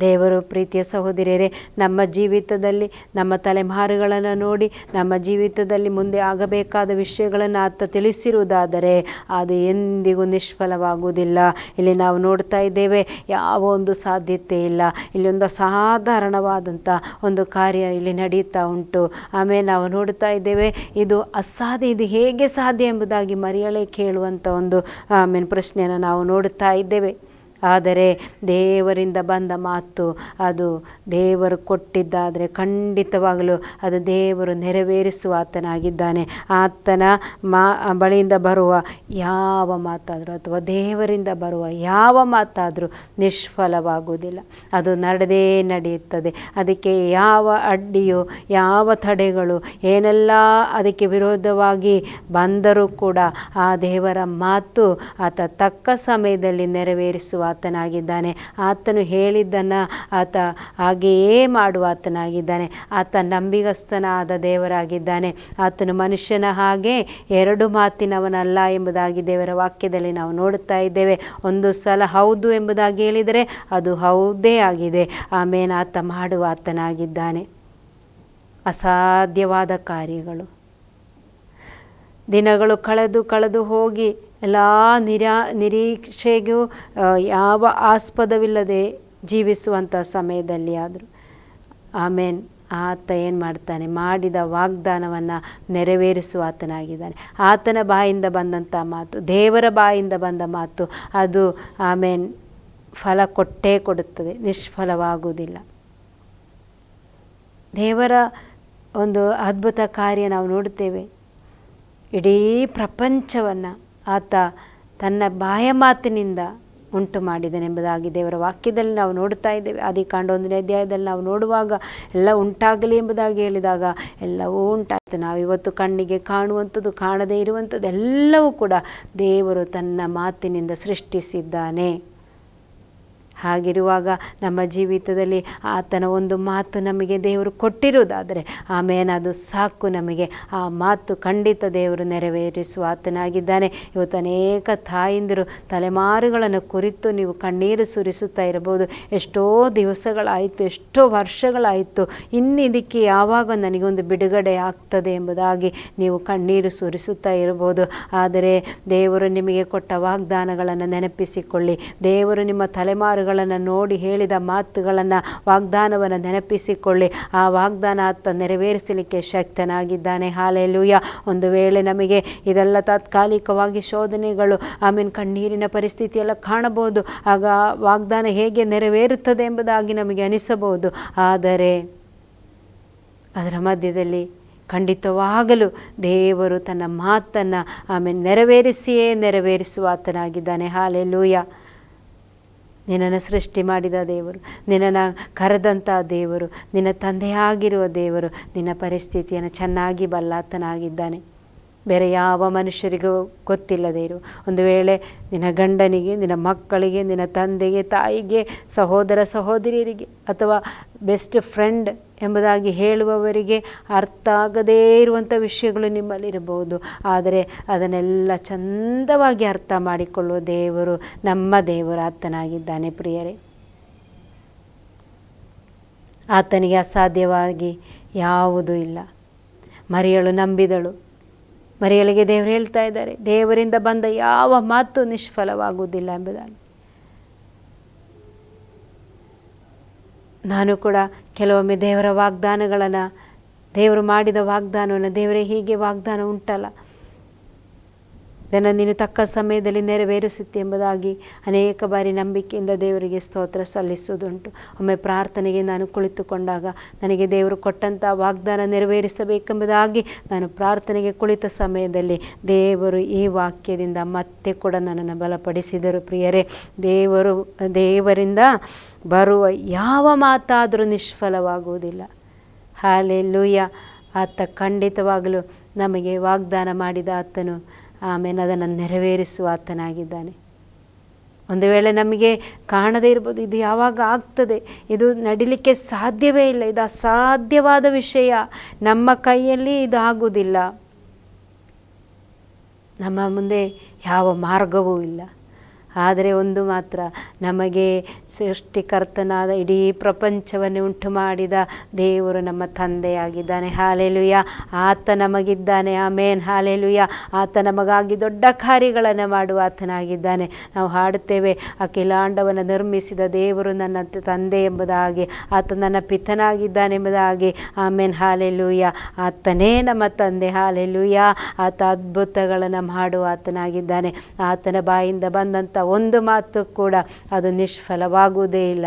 ದೇವರು ಪ್ರೀತಿಯ ಸಹೋದರಿಯರೇ, ನಮ್ಮ ಜೀವಿತದಲ್ಲಿ ನಮ್ಮ ತಲೆಮಾರುಗಳನ್ನು ನೋಡಿ, ನಮ್ಮ ಜೀವಿತದಲ್ಲಿ ಮುಂದೆ ಆಗಬೇಕಾದ ವಿಷಯಗಳನ್ನು ಆತ ತಿಳಿಸಿರುವುದಾದರೆ ಅದು ಎಂದಿಗೂ ನಿಷ್ಫಲವಾಗುವುದಿಲ್ಲ. ಇಲ್ಲಿ ನಾವು ನೋಡ್ತಾ ಇದ್ದೇವೆ, ಯಾವ ಒಂದು ಸಾಧ್ಯತೆ ಇಲ್ಲ. ಇಲ್ಲಿ ಒಂದು ಅಸಾಧಾರಣವಾದಂಥ ಒಂದು ಕಾರ್ಯ ಇಲ್ಲಿ ನಡೀತಾ ಉಂಟು. ಆಮೇಲೆ ನಾವು ನೋಡ್ತಾ ಇದ್ದೇವೆ, ಇದು ಅಸಾಧ್ಯ, ಇದು ಹೇಗೆ ಸಾಧ್ಯ ಎಂಬುದಾಗಿ ಮರಿಯಳೆ ಕೇಳುವಂಥ ಒಂದು, ಆಮೇಲೆ ಪ್ರಶ್ನೆಯನ್ನು ನಾವು ನೋಡುತ್ತಾ ಇದ್ದೇವೆ. ಆದರೆ ದೇವರಿಂದ ಬಂದ ಮಾತು ಅದು ದೇವರು ಕೊಟ್ಟಿದ್ದಾದರೆ ಖಂಡಿತವಾಗಲೂ ಅದು ದೇವರು ನೆರವೇರಿಸುವ ಆತನಾಗಿದ್ದಾನೆ ಆತನ ಮಾ, ಬಳಿಯಿಂದ ಬರುವ ಯಾವ ಮಾತಾದರೂ ಅಥವಾ ದೇವರಿಂದ ಬರುವ ಯಾವ ಮಾತಾದರೂ ನಿಷ್ಫಲವಾಗುವುದಿಲ್ಲ. ಅದು ನಡೆದೇ ನಡೆಯುತ್ತದೆ. ಅದಕ್ಕೆ ಯಾವ ಅಡ್ಡಿಯು, ಯಾವ ತಡೆಗಳು, ಏನೆಲ್ಲ ಅದಕ್ಕೆ ವಿರೋಧವಾಗಿ ಬಂದರೂ ಕೂಡ ಆ ದೇವರ ಮಾತು ಆತ ತಕ್ಕ ಸಮಯದಲ್ಲಿ ನೆರವೇರಿಸುವ ಆತನಾಗಿದ್ದಾನೆ. ಆತನು ಹೇಳಿದ್ದನ್ನು ಆತ ಹಾಗೆಯೇ ಆತನಾಗಿದ್ದಾನೆ ಆತ ನಂಬಿಗಸ್ತನಾದ ದೇವರಾಗಿದ್ದಾನೆ. ಆತನು ಮನುಷ್ಯನ ಹಾಗೆ ಎರಡು ಮಾತಿನವನಲ್ಲ ಎಂಬುದಾಗಿ ದೇವರ ವಾಕ್ಯದಲ್ಲಿ ನಾವು ನೋಡುತ್ತಾ ಇದ್ದೇವೆ. ಒಂದು ಸಲ ಹೌದು ಎಂಬುದಾಗಿ ಹೇಳಿದರೆ ಅದು ಹೌದೇ ಆಗಿದೆ. ಆಮೇಲೆ ಆತ ಮಾಡುವ ಆತನಾಗಿದ್ದಾನೆ ಅಸಾಧ್ಯವಾದ ಕಾರ್ಯಗಳು. ದಿನಗಳು ಕಳೆದು ಕಳೆದು ಹೋಗಿ. ಎಲ್ಲ ನಿರಾ ನಿರೀಕ್ಷೆಗೂ ಯಾವ ಆಸ್ಪದವಿಲ್ಲದೆ ಜೀವಿಸುವಂಥ ಸಮಯದಲ್ಲಿ ಆದರೂ ಆಮೇನ್ ಆತ ಏನು ಮಾಡ್ತಾನೆ ಮಾಡಿದ ವಾಗ್ದಾನವನ್ನು ನೆರವೇರಿಸುವ ಆತನಾಗಿದ್ದಾನೆ ಆತನ ಬಾಯಿಂದ ಬಂದಂಥ ಮಾತು ದೇವರ ಬಾಯಿಂದ ಬಂದ ಮಾತು ಅದು ಆಮೇನ್ ಫಲ ಕೊಟ್ಟೇ ಕೊಡುತ್ತದೆ ನಿಷ್ಫಲವಾಗುವುದಿಲ್ಲ ದೇವರ ಒಂದು ಅದ್ಭುತ ಕಾರ್ಯ ನಾವು ನೋಡುತ್ತೇವೆ ಇಡೀ ಪ್ರಪಂಚವನ್ನು ಆತ ತನ್ನ ಬಾಯ ಮಾತಿನಿಂದ ಉಂಟು ಮಾಡಿದನೆಂಬುದಾಗಿ ದೇವರ ವಾಕ್ಯದಲ್ಲಿ ನಾವು ನೋಡ್ತಾ ಇದ್ದೇವೆ. ಆದಿಕಾಂಡ ಒಂದನೇ ಅಧ್ಯಾಯದಲ್ಲಿ ನಾವು ನೋಡುವಾಗ ಎಲ್ಲ ಉಂಟಾಗಲಿ ಎಂಬುದಾಗಿ ಹೇಳಿದಾಗ ಎಲ್ಲವೂ ಉಂಟಾಯಿತು. ನಾವು ಇವತ್ತು ಕಣ್ಣಿಗೆ ಕಾಣುವಂಥದ್ದು, ಕಾಣದೇ ಇರುವಂಥದ್ದು ಎಲ್ಲವೂ ಕೂಡ ದೇವರು ತನ್ನ ಮಾತಿನಿಂದ ಸೃಷ್ಟಿಸಿದ್ದಾನೆ. ಹಾಗಿರುವಾಗ ನಮ್ಮ ಜೀವಿತದಲ್ಲಿ ಆತನ ಒಂದು ಮಾತು ನಮಗೆ ದೇವರು ಕೊಟ್ಟಿರುವುದಾದರೆ ಆಮೇನ, ಅದು ಸಾಕು ನಮಗೆ. ಆ ಮಾತು ಖಂಡಿತ ದೇವರು ನೆರವೇರಿಸುವ ಆತನಾಗಿದ್ದಾನೆ. ಇವತ್ತು ಅನೇಕ ತಾಯಂದಿರು ತಲೆಮಾರುಗಳನ್ನು ಕುರಿತು ನೀವು ಕಣ್ಣೀರು ಸುರಿಸುತ್ತಾ ಇರಬಹುದು. ಎಷ್ಟೋ ದಿವಸಗಳಾಯಿತು, ಎಷ್ಟೋ ವರ್ಷಗಳಾಯಿತು, ಇನ್ನಿದಕ್ಕೆ ಯಾವಾಗ ನನಗೊಂದು ಬಿಡುಗಡೆ ಆಗ್ತದೆ ಎಂಬುದಾಗಿ ನೀವು ಕಣ್ಣೀರು ಸುರಿಸುತ್ತಾ ಇರಬಹುದು. ಆದರೆ ದೇವರು ನಿಮಗೆ ಕೊಟ್ಟ ವಾಗ್ದಾನಗಳನ್ನು ನೆನಪಿಸಿಕೊಳ್ಳಿ. ದೇವರು ನಿಮ್ಮ ತಲೆಮಾರುಗಳನ್ನು ನೋಡಿ ಹೇಳಿದ ಮಾತುಗಳನ್ನು ವಾಗ್ದಾನವನ್ನು ನೆನಪಿಸಿಕೊಳ್ಳಿ. ಆ ವಾಗ್ದಾನ ಆತ ನೆರವೇರಿಸಲಿಕ್ಕೆ ಶಕ್ತನಾಗಿದ್ದಾನೆ. ಹಾಲೆಲೂಯ. ಒಂದು ವೇಳೆ ನಮಗೆ ಇದೆಲ್ಲ ತಾತ್ಕಾಲಿಕವಾಗಿ ಶೋಧನೆಗಳು ಆಮೇಲೆ ಕಣ್ಣೀರಿನ ಪರಿಸ್ಥಿತಿಯೆಲ್ಲ ಕಾಣಬಹುದು, ಆಗ ವಾಗ್ದಾನ ಹೇಗೆ ನೆರವೇರುತ್ತದೆ ಎಂಬುದಾಗಿ ನಮಗೆ ಅನಿಸಬಹುದು. ಆದರೆ ಅದರ ಮಧ್ಯದಲ್ಲಿ ಖಂಡಿತವಾಗಲೂ ದೇವರು ತನ್ನ ಮಾತನ್ನು ಆಮೇಲೆ ನೆರವೇರಿಸಿಯೇ ನೆರವೇರಿಸುವ ಆತನಾಗಿದ್ದಾನೆ ಹಾಲೆಲೂಯ. ನಿನ್ನನ್ನು ಸೃಷ್ಟಿ ಮಾಡಿದ ದೇವರು ನಿನ್ನನ್ನು ಕರೆದಂಥ ದೇವರು ನಿನ್ನ ತಂದೆಯಾಗಿರುವ ದೇವರು ನಿನ್ನ ಪರಿಸ್ಥಿತಿಯನ್ನು ಚೆನ್ನಾಗಿ ಬಲ್ಲಾತನಾಗಿದ್ದಾನೆ. ಬೇರೆ ಯಾವ ಮನುಷ್ಯರಿಗೂ ಗೊತ್ತಿಲ್ಲದೆ ಇರು. ಒಂದು ವೇಳೆ ನಿನ್ನ ಗಂಡನಿಗೆ, ನಿನ್ನ ಮಕ್ಕಳಿಗೆ, ನಿನ್ನ ತಂದೆಗೆ, ತಾಯಿಗೆ, ಸಹೋದರ ಸಹೋದರಿಯರಿಗೆ ಅಥವಾ ಬೆಸ್ಟ್ ಫ್ರೆಂಡ್ ಎಂಬುದಾಗಿ ಹೇಳುವವರಿಗೆ ಅರ್ಥ ಆಗದೇ ಇರುವಂಥ ವಿಷಯಗಳು ನಿಮ್ಮಲ್ಲಿರಬಹುದು ಆದರೆ ಅದನ್ನೆಲ್ಲ ಚಂದವಾಗಿ ಅರ್ಥ ಮಾಡಿಕೊಳ್ಳುವ ದೇವರು ನಮ್ಮ ದೇವರು ಆತನಾಗಿದ್ದಾನೆ ಪ್ರಿಯರೇ. ಆತನಿಗೆ ಅಸಾಧ್ಯವಾಗಿ ಯಾವುದೂ ಇಲ್ಲ. ಮರಿಯಳು ನಂಬಿದಳು. ಮರಿಯಳಿಗೆ ದೇವರು ಹೇಳ್ತಾ ಇದ್ದಾರೆ, ದೇವರಿಂದ ಬಂದ ಯಾವ ಮಾತು ನಿಷ್ಫಲವಾಗುವುದಿಲ್ಲ ಎಂಬುದಾಗಿ. ನಾನು ಕೂಡ ಕೆಲವೊಮ್ಮೆ ದೇವರ ವಾಗ್ದಾನಗಳನ್ನು, ದೇವರು ಮಾಡಿದ ವಾಗ್ದಾನವನ್ನು ದೇವರೇ ಹೀಗೆ ವಾಗ್ದಾನ ಉಂಟಲ್ಲ ಇದನ್ನು ನೀನು ತಕ್ಕ ಸಮಯದಲ್ಲಿ ನೆರವೇರಿಸುತ್ತೆ ಎಂಬುದಾಗಿ ಅನೇಕ ಬಾರಿ ನಂಬಿಕೆಯಿಂದ ದೇವರಿಗೆ ಸ್ತೋತ್ರ ಸಲ್ಲಿಸುವುದುಂಟು. ಒಮ್ಮೆ ಪ್ರಾರ್ಥನೆಗೆ ನಾನು ಕುಳಿತುಕೊಂಡಾಗ ನನಗೆ ದೇವರು ಕೊಟ್ಟಂಥ ವಾಗ್ದಾನ ನೆರವೇರಿಸಬೇಕೆಂಬುದಾಗಿ ನಾನು ಪ್ರಾರ್ಥನೆಗೆ ಕುಳಿತ ಸಮಯದಲ್ಲಿ ದೇವರು ಈ ವಾಕ್ಯದಿಂದ ಮತ್ತೆ ಕೂಡ ನನ್ನನ್ನು ಬಲಪಡಿಸಿದರು. ಪ್ರಿಯರೇ, ದೇವರು, ದೇವರಿಂದ ಬರುವ ಯಾವ ಮಾತಾದರೂ ನಿಷ್ಫಲವಾಗುವುದಿಲ್ಲ. ಹಾಲೆಲ್ಲೂಯ್ಯ, ಆತ ಖಂಡಿತವಾಗಲೂ ನಮಗೆ ವಾಗ್ದಾನ ಮಾಡಿದ ಆತನು ಆಮೇಲೆ ಅದನ್ನು ನೆರವೇರಿಸುವ ಆತನಾಗಿದ್ದಾನೆ. ಒಂದು ವೇಳೆ ನಮಗೆ ಕಾಣದೇ ಇರ್ಬೋದು, ಇದು ಯಾವಾಗ ಆಗ್ತದೆ, ಇದು ನಡಿಲಿಕ್ಕೆ ಸಾಧ್ಯವೇ ಇಲ್ಲ, ಇದು ಅಸಾಧ್ಯವಾದ ವಿಷಯ, ನಮ್ಮ ಕೈಯಲ್ಲಿ ಇದು ಆಗುವುದಿಲ್ಲ. ನಮ್ಮ ಮುಂದೆ ಯಾವ ಮಾರ್ಗವೂ ಇಲ್ಲ. ಆದರೆ ಒಂದು ಮಾತ್ರ, ನಮಗೆ ಸೃಷ್ಟಿಕರ್ತನಾದ ಇಡೀ ಪ್ರಪಂಚವನ್ನು ಉಂಟು ಮಾಡಿದ ದೇವರು ನಮ್ಮ ತಂದೆಯಾಗಿದ್ದಾನೆ. ಹಾಲೆಲುಯ್ಯ. ಆತ ನಮಗಿದ್ದಾನೆ. ಆಮೇನ್. ಹಾಲೆಲುಯ್ಯ. ಆತ ನಮಗಾಗಿ ದೊಡ್ಡ ಕಾರ್ಯಗಳನ್ನು ಮಾಡುವ ಆತನಾಗಿದ್ದಾನೆ. ನಾವು ಹಾಡುತ್ತೇವೆ ಅಖಿಲಾಂಡವನ್ನು ನಿರ್ಮಿಸಿದ ದೇವರು ನನ್ನ ತಂದೆ ಎಂಬುದಾಗಿ, ಆತ ನನ್ನ ಪಿತನಾಗಿದ್ದಾನೆ ಎಂಬುದಾಗಿ. ಆಮೇನ್. ಹಾಲೆಲುಯ್ಯ. ಆತನೇ ನಮ್ಮ ತಂದೆ. ಹಾಲೆಲುಯ್ಯ. ಆತ ಅದ್ಭುತಗಳನ್ನು ಮಾಡುವ ಆತನಾಗಿದ್ದಾನೆ. ಆತನ ಬಾಯಿಂದ ಬಂದಂಥ ಒಂದು ಮಾತು ಕೂಡ ಅದು ನಿಷ್ಫಲವಾಗುವುದೇ ಇಲ್ಲ.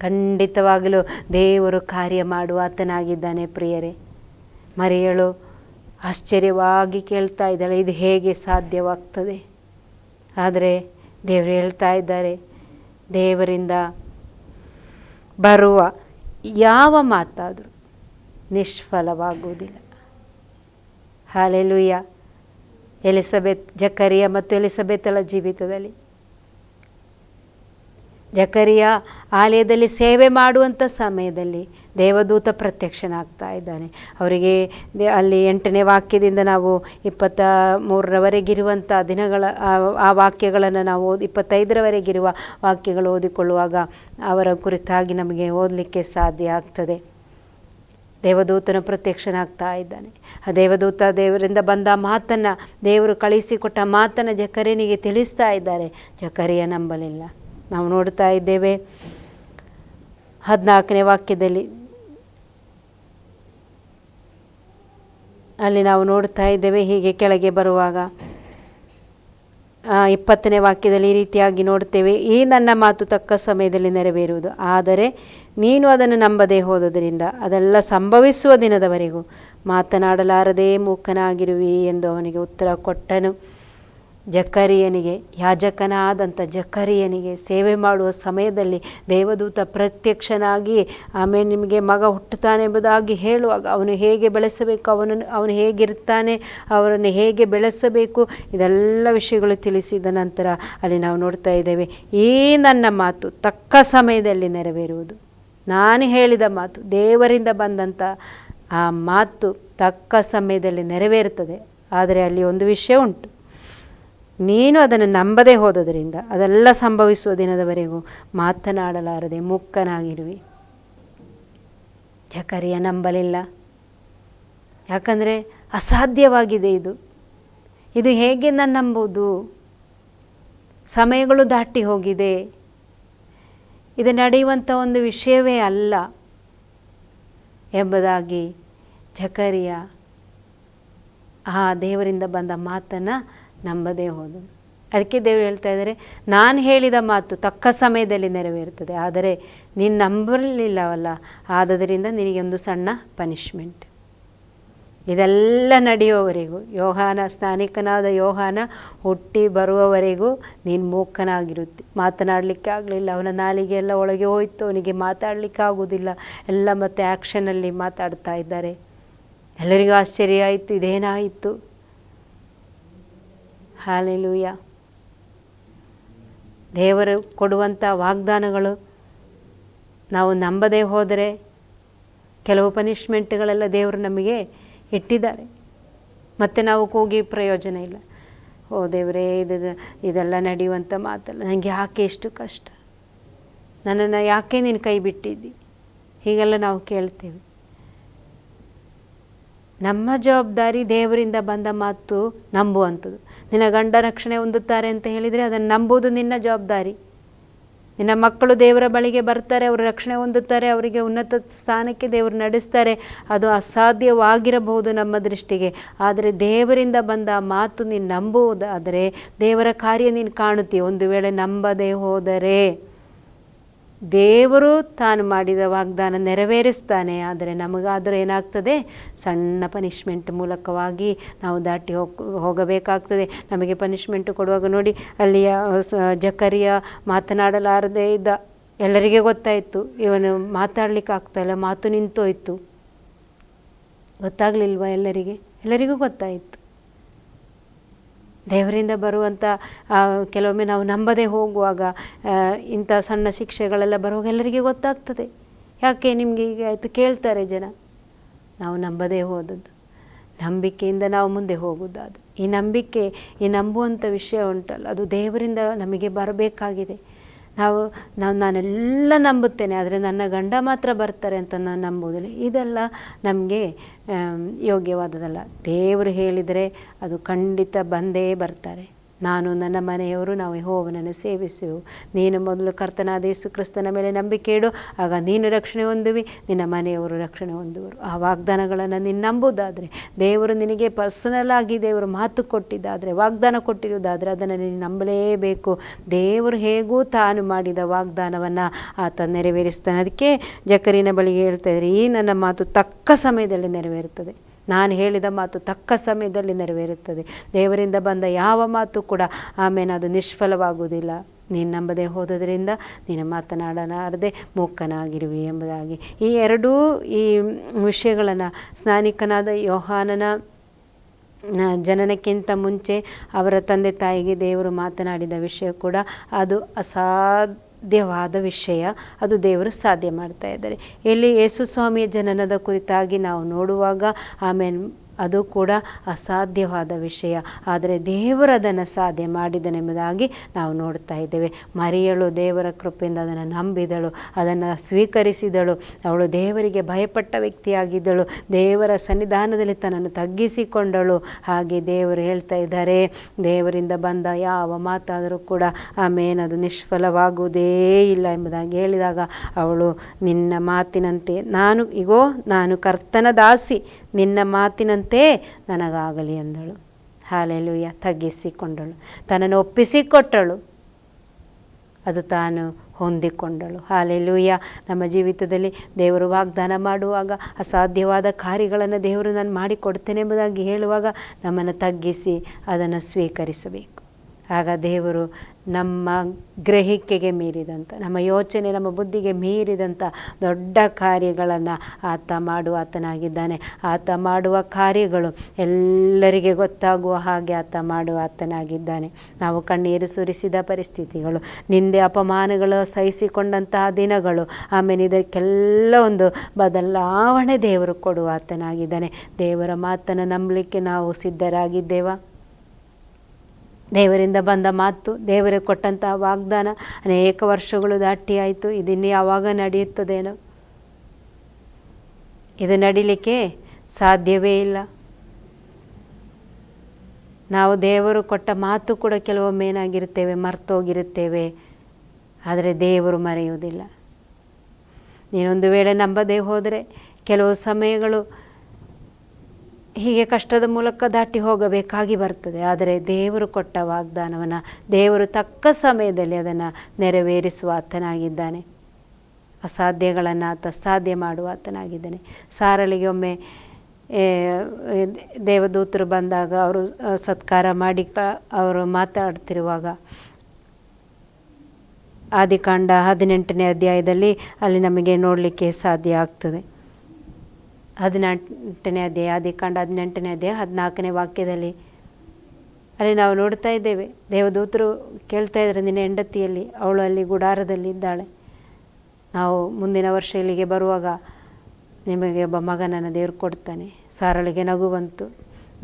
ಖಂಡಿತವಾಗಲೂ ದೇವರು ಕಾರ್ಯ ಮಾಡುವ ಆತನಾಗಿದ್ದಾನೆ ಪ್ರಿಯರೇ. ಮರಿಯಳು ಆಶ್ಚರ್ಯವಾಗಿ ಕೇಳ್ತಾ ಇದ್ದಾಳೆ, ಇದು ಹೇಗೆ ಸಾಧ್ಯವಾಗ್ತದೆ? ಆದರೆ ದೇವರು ಹೇಳ್ತಾ ಇದ್ದಾರೆ, ದೇವರಿಂದ ಬರುವ ಯಾವ ಮಾತಾದರೂ ನಿಷ್ಫಲವಾಗುವುದಿಲ್ಲ. ಹಾಲೆಲುಯ್ಯ ಎಲಿಸಬೆತ್, ಜಕರಿಯ ಮತ್ತು ಎಲಿಸಬೆತ್ತಳ ಜೀವಿತದಲ್ಲಿ. ಜಕರಿಯ ಆಲಯದಲ್ಲಿ ಸೇವೆ ಮಾಡುವಂಥ ಸಮಯದಲ್ಲಿ ದೇವದೂತ ಪ್ರತ್ಯಕ್ಷನಾಗ್ತಾ ಇದ್ದಾನೆ. ಅವರಿಗೆ ಅಲ್ಲಿ ಎಂಟನೇ ವಾಕ್ಯದಿಂದ ನಾವು ಇಪ್ಪತ್ತ ಮೂರರವರೆಗಿರುವಂಥ ದಿನಗಳ ಆ ವಾಕ್ಯಗಳನ್ನು ನಾವು ಓದಿ, ಇಪ್ಪತ್ತೈದರವರೆಗಿರುವ ವಾಕ್ಯಗಳು ಓದಿಕೊಳ್ಳುವಾಗ ಅವರ ಕುರಿತಾಗಿ ನಮಗೆ ಓದಲಿಕ್ಕೆ ಸಾಧ್ಯ ಆಗ್ತದೆ. ದೇವದೂತನ ಪ್ರತ್ಯಕ್ಷನಾಗ್ತಾ ಇದ್ದಾನೆ. ಆ ದೇವದೂತ ದೇವರಿಂದ ಬಂದ ಮಾತನ್ನು ದೇವರು ಕಳಿಸಿಕೊಟ್ಟ ಮಾತನ್ನು ಜಕರಿಯನಿಗೆ ತಿಳಿಸ್ತಾ ಇದ್ದಾರೆ. ಜಕರಿಯ ನಂಬಲಿಲ್ಲ. ನಾವು ನೋಡ್ತಾ ಇದ್ದೇವೆ ಹದಿನಾಲ್ಕನೇ ವಾಕ್ಯದಲ್ಲಿ. ಅಲ್ಲಿ ನಾವು ನೋಡ್ತಾ ಇದ್ದೇವೆ ಹೀಗೆ ಕೆಳಗೆ ಬರುವಾಗ. ಇಪ್ಪತ್ತನೇ ವಾಕ್ಯದಲ್ಲಿ ಈ ರೀತಿಯಾಗಿ ನೋಡ್ತೇವೆ, ಈ ನನ್ನ ಮಾತು ತಕ್ಕ ಸಮಯದಲ್ಲಿ ನೆರವೇರುವುದು. ಆದರೆ ನೀನು ಅದನ್ನು ನಂಬದೇ ಹೋದುದರಿಂದ ಅದೆಲ್ಲ ಸಂಭವಿಸುವ ದಿನದವರೆಗೂ ಮಾತನಾಡಲಾರದೇ ಮೂಕನಾಗಿರುವಿ ಎಂದು ಅವನಿಗೆ ಉತ್ತರ ಕೊಟ್ಟನು. ಜಕರಿಯನಿಗೆ, ಯಾಜಕನಾದಂಥ ಜಕರಿಯನಿಗೆ ಸೇವೆ ಮಾಡುವ ಸಮಯದಲ್ಲಿ ದೇವದೂತ ಪ್ರತ್ಯಕ್ಷನಾಗಿ, ಆಮೇಲೆ ನಿಮಗೆ ಮಗ ಹುಟ್ಟುತ್ತಾನೆ ಎಂಬುದಾಗಿ ಹೇಳುವಾಗ ಅವನು ಹೇಗೆ ಬೆಳೆಸಬೇಕು ಅವನನ್ನು ಅವನು ಹೇಗಿರ್ತಾನೆ, ಅವರನ್ನು ಹೇಗೆ ಬೆಳೆಸಬೇಕು, ಇದೆಲ್ಲ ವಿಷಯಗಳು ತಿಳಿಸಿದ ನಂತರ ಅಲ್ಲಿ ನಾವು ನೋಡ್ತಾ ಇದ್ದೇವೆ, ಈ ನನ್ನ ಮಾತು ತಕ್ಕ ಸಮಯದಲ್ಲಿ ನೆರವೇರುವುದು. ನಾನು ಹೇಳಿದ ಮಾತು, ದೇವರಿಂದ ಬಂದಂಥ ಆ ಮಾತು ತಕ್ಕ ಸಮಯದಲ್ಲಿ ನೆರವೇರುತ್ತದೆ. ಆದರೆ ಅಲ್ಲಿ ಒಂದು ವಿಷಯ ಉಂಟು. ನೀನು ಅದನ್ನು ನಂಬದೇ ಹೋದದರಿಂದ, ಅದೆಲ್ಲ ಸಂಭವಿಸುವ ದಿನದವರೆಗೂ ಮಾತನಾಡಲಾರದೆ ಮುಕ್ಕನಾಗಿರುವಿ. ಜಕರಿಯ ನಂಬಲಿಲ್ಲ. ಯಾಕಂದರೆ ಅಸಾಧ್ಯವಾಗಿದೆ ಇದು. ಇದು ಹೇಗೆ ನಾನು ನಂಬೋದು ಸಮಯಗಳು ದಾಟಿ ಹೋಗಿದೆ. ಇದು ನಡೆಯುವಂಥ ಒಂದು ವಿಷಯವೇ ಅಲ್ಲ ಎಂಬುದಾಗಿ ಝಕರಿಯ ಆ ದೇವರಿಂದ ಬಂದ ಮಾತನ್ನು ನಂಬದೇ ಹೋದನು ಅದಕ್ಕೆ ದೇವರು ಹೇಳ್ತಾ ಇದ್ದಾರೆ, ನಾನು ಹೇಳಿದ ಮಾತು ತಕ್ಕ ಸಮಯದಲ್ಲಿ ನೆರವೇರುತ್ತದೆ, ಆದರೆ ನೀನು ನಂಬಲಿಲ್ಲವಲ್ಲ, ಆದ್ದರಿಂದ ನಿನಗೆ ಒಂದು ಸಣ್ಣ ಪನಿಷ್ಮೆಂಟ್ ಇದೆಲ್ಲ ನಡೆಯುವವರೆಗೂ, ಯೋಹಾನ ಸ್ನಾನಿಕನಾದ ಯೋಹಾನ ಹುಟ್ಟಿ ಬರುವವರೆಗೂ ನೀನು ಮೂಕನಾಗಿರುತ್ತೆ. ಮಾತನಾಡಲಿಕ್ಕೆ ಆಗಲಿಲ್ಲ, ಅವನ ನಾಲಿಗೆ ಎಲ್ಲ ಒಳಗೆ ಹೋಯ್ತು, ಅವನಿಗೆ ಮಾತಾಡಲಿಕ್ಕೆ ಆಗೋದಿಲ್ಲ ಎಲ್ಲ ಮತ್ತೆ ಆ್ಯಕ್ಷನಲ್ಲಿ ಮಾತಾಡ್ತಾ ಇದ್ದಾರೆ. ಎಲ್ಲರಿಗೂ ಆಶ್ಚರ್ಯ ಆಯಿತು, ಇದೇನಾಯಿತು? ಹಾಲೆಲೂಯ. ದೇವರು ಕೊಡುವಂಥ ವಾಗ್ದಾನಗಳು ನಾವು ನಂಬದೇ ಹೋದರೆ, ಕೆಲವು ಪನಿಷ್ಮೆಂಟ್ಗಳೆಲ್ಲ ದೇವರು ನಮಗೆ ಇಟ್ಟಿದ್ದಾರೆ. ಮತ್ತೆ ನಾವು ಕೂಗಿ ಪ್ರಯೋಜನ ಇಲ್ಲ. ಓ ದೇವರೇ, ಇದು ಇದೆಲ್ಲ ನಡೆಯುವಂಥ ಮಾತಲ್ಲ. ನನಗೆ ಯಾಕೆ ಎಷ್ಟು ಕಷ್ಟ? ನನ್ನನ್ನು ಯಾಕೆ ನೀನು ಕೈ ಬಿಟ್ಟಿದ್ದಿ? ಹೀಗೆಲ್ಲ ನಾವು ಕೇಳ್ತೇವೆ. ನಮ್ಮ ಜವಾಬ್ದಾರಿ ದೇವರಿಂದ ಬಂದ ಮಾತು ನಂಬುವಂಥದ್ದು. ನಿನ್ನ ಗಂಡ ರಕ್ಷಣೆ ಹೊಂದುತ್ತಾರೆ ಅಂತ ಹೇಳಿದರೆ ಅದನ್ನು ನಂಬುವುದು ನಿನ್ನ ಜವಾಬ್ದಾರಿ. ನಿನ್ನ ಮಕ್ಕಳು ದೇವರ ಬಳಿಗೆ ಬರ್ತಾರೆ, ಅವರು ರಕ್ಷಣೆ ಹೊಂದುತ್ತಾರೆ, ಅವರಿಗೆ ಉನ್ನತ ಸ್ಥಾನಕ್ಕೆ ದೇವರು ನಡೆಸ್ತಾರೆ. ಅದು ಅಸಾಧ್ಯವಾಗಿರಬಹುದು ನಮ್ಮ ದೃಷ್ಟಿಗೆ. ಆದರೆ ದೇವರಿಂದ ಬಂದ ಮಾತು ನೀನು ನಂಬುವುದಾದರೆ ದೇವರ ಕಾರ್ಯ ನೀನು ಕಾಣುತ್ತೀಯ ಒಂದು ವೇಳೆ ನಂಬದೇ ಹೋದರೆ ದೇವರು ತಾನು ಮಾಡಿದ ವಾಗ್ದಾನ ನೆರವೇರಿಸ್ತಾನೆ, ಆದರೆ ನಮಗಾದರೂ ಏನಾಗ್ತದೆ? ಸಣ್ಣ ಪನಿಷ್ಮೆಂಟ್ ಮೂಲಕವಾಗಿ ನಾವು ದಾಟಿ ಹೋಗ್, ಹೋಗಬೇಕಾಗ್ತದೆ. ನಮಗೆ ಪನಿಷ್ಮೆಂಟ್ ಕೊಡುವಾಗ ನೋಡಿ, ಅಲ್ಲಿಯ ಜಕರಿಯ ಮಾತನಾಡಲಾರದೇ ಇದ್ದ ಎಲ್ಲರಿಗೆ ಗೊತ್ತಾಯಿತು. ಇವನು ಮಾತಾಡ್ಲಿಕ್ಕೆ ಆಗ್ತಾಯಿಲ್ಲ ಮಾತು ನಿಂತೋಯ್ತು. ಗೊತ್ತಾಗಲಿಲ್ವ ಎಲ್ಲರಿಗೆ? ಎಲ್ಲರಿಗೂ ಗೊತ್ತಾಯಿತು. ದೇವರಿಂದ ಬರುವಂಥ ಕೆಲವೊಮ್ಮೆ ನಾವು ನಂಬದೇ ಹೋಗುವಾಗ ಇಂಥ ಸಣ್ಣ ಶಿಕ್ಷೆಗಳೆಲ್ಲ ಬರುವಾಗ ಎಲ್ಲರಿಗೆ ಗೊತ್ತಾಗ್ತದೆ. ಯಾಕೆ ನಿಮಗೆ ಈಗ ಆಯಿತು ಕೇಳ್ತಾರೆ ಜನ. ನಾವು ನಂಬದೇ ಹೋದದ್ದು. ನಂಬಿಕೆಯಿಂದ ನಾವು ಮುಂದೆ ಹೋಗುವುದಾದ್ರೆ. ಈ ನಂಬಿಕೆ, ಈ ನಂಬುವಂಥ ವಿಷಯ ಉಂಟಲ್ಲ, ಅದು ದೇವರಿಂದ ನಮಗೆ ಬರಬೇಕಾಗಿದೆ. ನಾವು ನಾವು ನಾನೆಲ್ಲ ನಂಬುತ್ತೇನೆ, ಆದರೆ ನನ್ನ ಗಂಡ ಮಾತ್ರ ಬರ್ತಾರೆ ಅಂತ ನಾನು ನಂಬುವುದಿಲ್ಲ. ಇದೆಲ್ಲ ನಮಗೆ ಯೋಗ್ಯವಾದದ್ದಲ್ಲ. ದೇವರು ಹೇಳಿದರೆ ಅದು ಖಂಡಿತ ಬಂದೇ ಬರ್ತಾರೆ. ನಾನು ನನ್ನ ಮನೆಯವರು, ನಾವು ಯೆಹೋವನನ್ನು ಸೇವಿಸುವು ನೀನು ಮೊದಲು ಕರ್ತನಾದ ಯೇಸು ಕ್ರಿಸ್ತನ ಮೇಲೆ ನಂಬಿಕೆ ಇಡು, ಆಗ ನೀನು ರಕ್ಷಣೆ ಹೊಂದುವಿ, ನಿನ್ನ ಮನೆಯವರು ರಕ್ಷಣೆ ಹೊಂದುವರು. ಆ ವಾಗ್ದಾನಗಳನ್ನು ನೀನು ನಂಬುದಾದರೆ ದೇವರು ನಿನಗೆ ಪರ್ಸನಲ್ ಆಗಿ ದೇವರು ಮಾತು ಕೊಟ್ಟಿದ್ದಾದರೆ, ವಾಗ್ದಾನ ಕೊಟ್ಟಿರುವುದಾದರೆ ಅದನ್ನು ನೀನು ನಂಬಲೇಬೇಕು. ದೇವರು ಹೇಗೂ ತಾನು ಮಾಡಿದ ವಾಗ್ದಾನವನ್ನು ಆತ ನೆರವೇರಿಸ್ತಾನೆ ಅದಕ್ಕೆ ಜಕರಿನ ಬಳಿಗೆ ಹೇಳ್ತಾ ಇದ್ದಾರೆ, ಈ ನನ್ನ ಮಾತು ತಕ್ಕ ಸಮಯದಲ್ಲಿ ನೆರವೇರುತ್ತದೆ. ನಾನು ಹೇಳಿದ ಮಾತು ತಕ್ಕ ಸಮಯದಲ್ಲಿ ನೆರವೇರುತ್ತದೆ. ದೇವರಿಂದ ಬಂದ ಯಾವ ಮಾತು ಕೂಡ ಆಮೇಲೆ ಅದು ನಿಷ್ಫಲವಾಗುವುದಿಲ್ಲ. ನೀನು ನಂಬದೆ ಹೋದದರಿಂದ ನೀನು ಮಾತನಾಡಲಾರದೆ ಮೂಕನಾಗಿರುವಿ ಎಂಬುದಾಗಿ. ಈ ಎರಡೂ ಈ ವಿಷಯಗಳನ್ನು ಸ್ನಾನಿಕನಾದ ಯೋಹಾನನ ಜನನಕ್ಕಿಂತ ಮುಂಚೆ ಅವರ ತಂದೆ ತಾಯಿಗೆ ದೇವರು ಮಾತನಾಡಿದ ವಿಷಯ ಕೂಡ ಅದು ಅಸಾಧ್ಯವಾದ ವಿಷಯ. ಅದು ದೇವರು ಸಾಧ್ಯ ಮಾಡ್ತಾ ಇದ್ದಾರೆ. ಇಲ್ಲಿ ಯೇಸು ಸ್ವಾಮಿಯ ಜನನದ ಕುರಿತಾಗಿ ನಾವು ನೋಡುವಾಗ ಆಮೇಲೆ ಅದು ಕೂಡ ಅಸಾಧ್ಯವಾದ ವಿಷಯ. ಆದರೆ ದೇವರು ಅದನ್ನು ಸಾಧ್ಯ ಮಾಡಿದನೆಂಬುದಾಗಿ ನಾವು ನೋಡ್ತಾ ಇದ್ದೇವೆ. ಮರಿಯಳು ದೇವರ ಕೃಪೆಯಿಂದ ಅದನ್ನು ನಂಬಿದಳು, ಅದನ್ನು ಸ್ವೀಕರಿಸಿದಳು. ಅವಳು ದೇವರಿಗೆ ಭಯಪಟ್ಟ ವ್ಯಕ್ತಿಯಾಗಿದ್ದಳು. ದೇವರ ಸನ್ನಿಧಾನದಲ್ಲಿ ತನ್ನನ್ನು ತಗ್ಗಿಸಿಕೊಂಡಳು. ಹಾಗೆ ದೇವರು ಹೇಳ್ತಾ ಇದ್ದಾರೆ, ದೇವರಿಂದ ಬಂದ ಯಾವ ಮಾತಾದರೂ ಕೂಡ ಆಮೇನದು ನಿಷ್ಫಲವಾಗುವುದೇ ಇಲ್ಲ ಎಂಬುದಾಗಿ ಹೇಳಿದಾಗ ಅವಳು, ನಿನ್ನ ಮಾತಿನಂತೆ ನಾನು, ಇಗೋ, ನಾನು ಕರ್ತನ ದಾಸಿ, ನಿನ್ನ ಮಾತಿನಂತೆ ನನಗಾಗಲಿ ಎಂದಳು ಹಾಲೆಲುಯ್ಯ ತಗ್ಗಿಸಿಕೊಂಡಳು. ತನ್ನನ್ನು ಒಪ್ಪಿಸಿಕೊಟ್ಟಳು. ಅದು ತಾನು ಹೊಂದಿಕೊಂಡಳು. ಹಾಲೆಲುಯ್ಯ ನಮ್ಮ ಜೀವಿತದಲ್ಲಿ ದೇವರು ವಾಗ್ದಾನ ಮಾಡುವಾಗ, ಅಸಾಧ್ಯವಾದ ಕಾರ್ಯಗಳನ್ನು ದೇವರು ನಾನು ಮಾಡಿಕೊಡ್ತೇನೆ ಎಂಬುದಾಗಿ ಹೇಳುವಾಗ ನಮ್ಮನ್ನು ತಗ್ಗಿಸಿ ಅದನ್ನು ಸ್ವೀಕರಿಸಬೇಕು. ಆಗ ದೇವರು ನಮ್ಮ ಗ್ರಹಿಕೆಗೆ ಮೀರಿದಂಥ ನಮ್ಮ ಯೋಚನೆ, ನಮ್ಮ ಬುದ್ಧಿಗೆ ಮೀರಿದಂಥ ದೊಡ್ಡ ಕಾರ್ಯಗಳನ್ನು ಆತ ಮಾಡುವ ಆತನಾಗಿದ್ದಾನೆ. ಆತ ಮಾಡುವ ಕಾರ್ಯಗಳು ಎಲ್ಲರಿಗೆ ಗೊತ್ತಾಗುವ ಹಾಗೆ ಆತ ಮಾಡುವ ಆತನಾಗಿದ್ದಾನೆ. ನಾವು ಕಣ್ಣೀರು ಸುರಿಸಿದ ಪರಿಸ್ಥಿತಿಗಳು, ನಿಂದೆ ಅಪಮಾನಗಳು ಸಹಿಸಿಕೊಂಡಂತಹ ದಿನಗಳು, ಆಮೇಲೆ ಇದಕ್ಕೆಲ್ಲ ಒಂದು ಬದಲಾವಣೆ ದೇವರು ಕೊಡುವ ಆತನಾಗಿದ್ದಾನೆ. ದೇವರ ಮಾತನ್ನು ನಂಬಲಿಕ್ಕೆ ನಾವು ಸಿದ್ಧರಾಗಿದ್ದೇವಾ? ದೇವರಿಂದ ಬಂದ ಮಾತು, ದೇವರ ಕೊಟ್ಟಂತಹ ವಾಗ್ದಾನ ಅನೇಕ ವರ್ಷಗಳು ದಾಟಿ ಆಯಿತು ಇದನ್ನು ಯಾವಾಗ ನಡೆಯುತ್ತದೇನೋ? ಇದು ನಡಿಲಿಕ್ಕೆ ಸಾಧ್ಯವೇ ಇಲ್ಲ. ನಾವು ದೇವರು ಕೊಟ್ಟ ಮಾತು ಕೂಡ ಕೆಲವೊಮ್ಮೆ ಏನಾಗಿರುತ್ತೇವೆ? ಮರ್ತೋಗಿರುತ್ತೇವೆ. ಆದರೆ ದೇವರು ಮರೆಯುವುದಿಲ್ಲ. ನೀನೊಂದು ವೇಳೆ ನಂಬದೇ ಹೋದರೆ ಕೆಲವು ಸಮಯಗಳು ಹೀಗೆ ಕಷ್ಟದ ಮೂಲಕ ದಾಟಿ ಹೋಗಬೇಕಾಗಿ ಬರ್ತದೆ. ಆದರೆ ದೇವರು ಕೊಟ್ಟ ವಾಗ್ದಾನವನ್ನು, ದೇವರು ತಕ್ಕ ಸಮಯದಲ್ಲಿ ಅದನ್ನು ನೆರವೇರಿಸುವ ಆತನಾಗಿದ್ದಾನೆ. ಅಸಾಧ್ಯಗಳನ್ನು ಆತ ಸಾಧ್ಯ ಮಾಡುವ ಆತನಾಗಿದ್ದಾನೆ. ಸಾರಲಿಗೆ ಒಮ್ಮೆ ದೇವದೂತರು ಬಂದಾಗ ಅವರು ಸತ್ಕಾರ ಮಾಡಿ ಅವರು ಮಾತಾಡ್ತಿರುವಾಗ, ಆದಿಕಾಂಡ ಹದಿನೆಂಟನೇ ಅಧ್ಯಾಯದಲ್ಲಿ ಅಲ್ಲಿ ನಮಗೆ ನೋಡಲಿಕ್ಕೆ ಸಾಧ್ಯ ಆಗ್ತದೆ. ಹದಿನೆಂಟನೇ ಅಧ್ಯಾಯ ಆದಿಕಾಂಡ ಹದಿನೆಂಟನೇ ಅಧ್ಯಾಯ, ಹದಿನಾಲ್ಕನೇ ವಾಕ್ಯದಲ್ಲಿ. ಅಲ್ಲಿ ನಾವು ನೋಡ್ತಾ ಇದ್ದೇವೆ. ದೇವದೂತರು ಕೇಳ್ತಾ ಇದ್ದಾರೆ, ನಿನ್ನ ಹೆಂಡತಿಯಲ್ಲಿ, ಅವಳು ಅಲ್ಲಿ ಗುಡಾರದಲ್ಲಿ ಇದ್ದಾಳೆ. ನಾವು ಮುಂದಿನ ವರ್ಷ ಇಲ್ಲಿಗೆ ಬರುವಾಗ ನಿಮಗೆ ಒಬ್ಬ ಮಗನನ್ನು ದೇವರು ಕೊಡ್ತಾನೆ. ಸಾರಳಿಗೆ ನಗು ಬಂತು.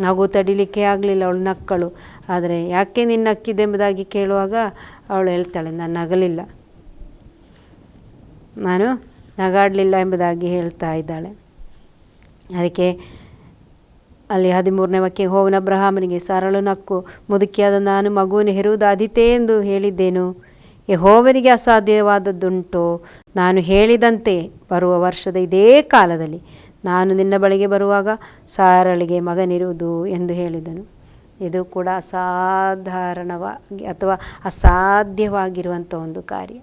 ನಗು ತಡಿಲಿಕ್ಕೆ ಆಗಲಿಲ್ಲ ಅವಳು ನಕ್ಕಳು. ಆದರೆ ಯಾಕೆ ನಿನ್ನ ನಕ್ಕಿದೆ ಎಂಬುದಾಗಿ ಕೇಳುವಾಗ ಅವಳು ಹೇಳ್ತಾಳೆ, ನಾನು ನಗಲಿಲ್ಲ. ನಾನು ನಗಾಡಲಿಲ್ಲ ಎಂಬುದಾಗಿ ಹೇಳ್ತಾ ಇದ್ದಾಳೆ. ಅದಕ್ಕೆ ಅಲ್ಲಿ ಹದಿಮೂರನೇ ವಾಕ್ಯ ಹೋವನ ಅಬ್ರಹಾಮನಿಗೆ ಸರಳು ನಕ್ಕು, ಮುದುಕಿಯಾದ ನಾನು ಮಗುವನ್ನು ಹೆರುವುದು ಅದಿತೆ ಎಂದು ಹೇಳಿದ್ದೇನು? ಯಹೋವನಿಗೆ ಅಸಾಧ್ಯವಾದದ್ದುಂಟು. ನಾನು ಹೇಳಿದಂತೆ ಬರುವ ವರ್ಷದ ಇದೇ ಕಾಲದಲ್ಲಿ ನಾನು ನಿನ್ನ ಬಳಿಗೆ ಬರುವಾಗ ಸಾರಳಿಗೆ ಮಗನಿರುವುದು ಎಂದು ಹೇಳಿದನು. ಇದು ಕೂಡ ಅಸಾಧಾರಣವಾಗಿ ಅಥವಾ ಅಸಾಧ್ಯವಾಗಿರುವಂಥ ಒಂದು ಕಾರ್ಯ.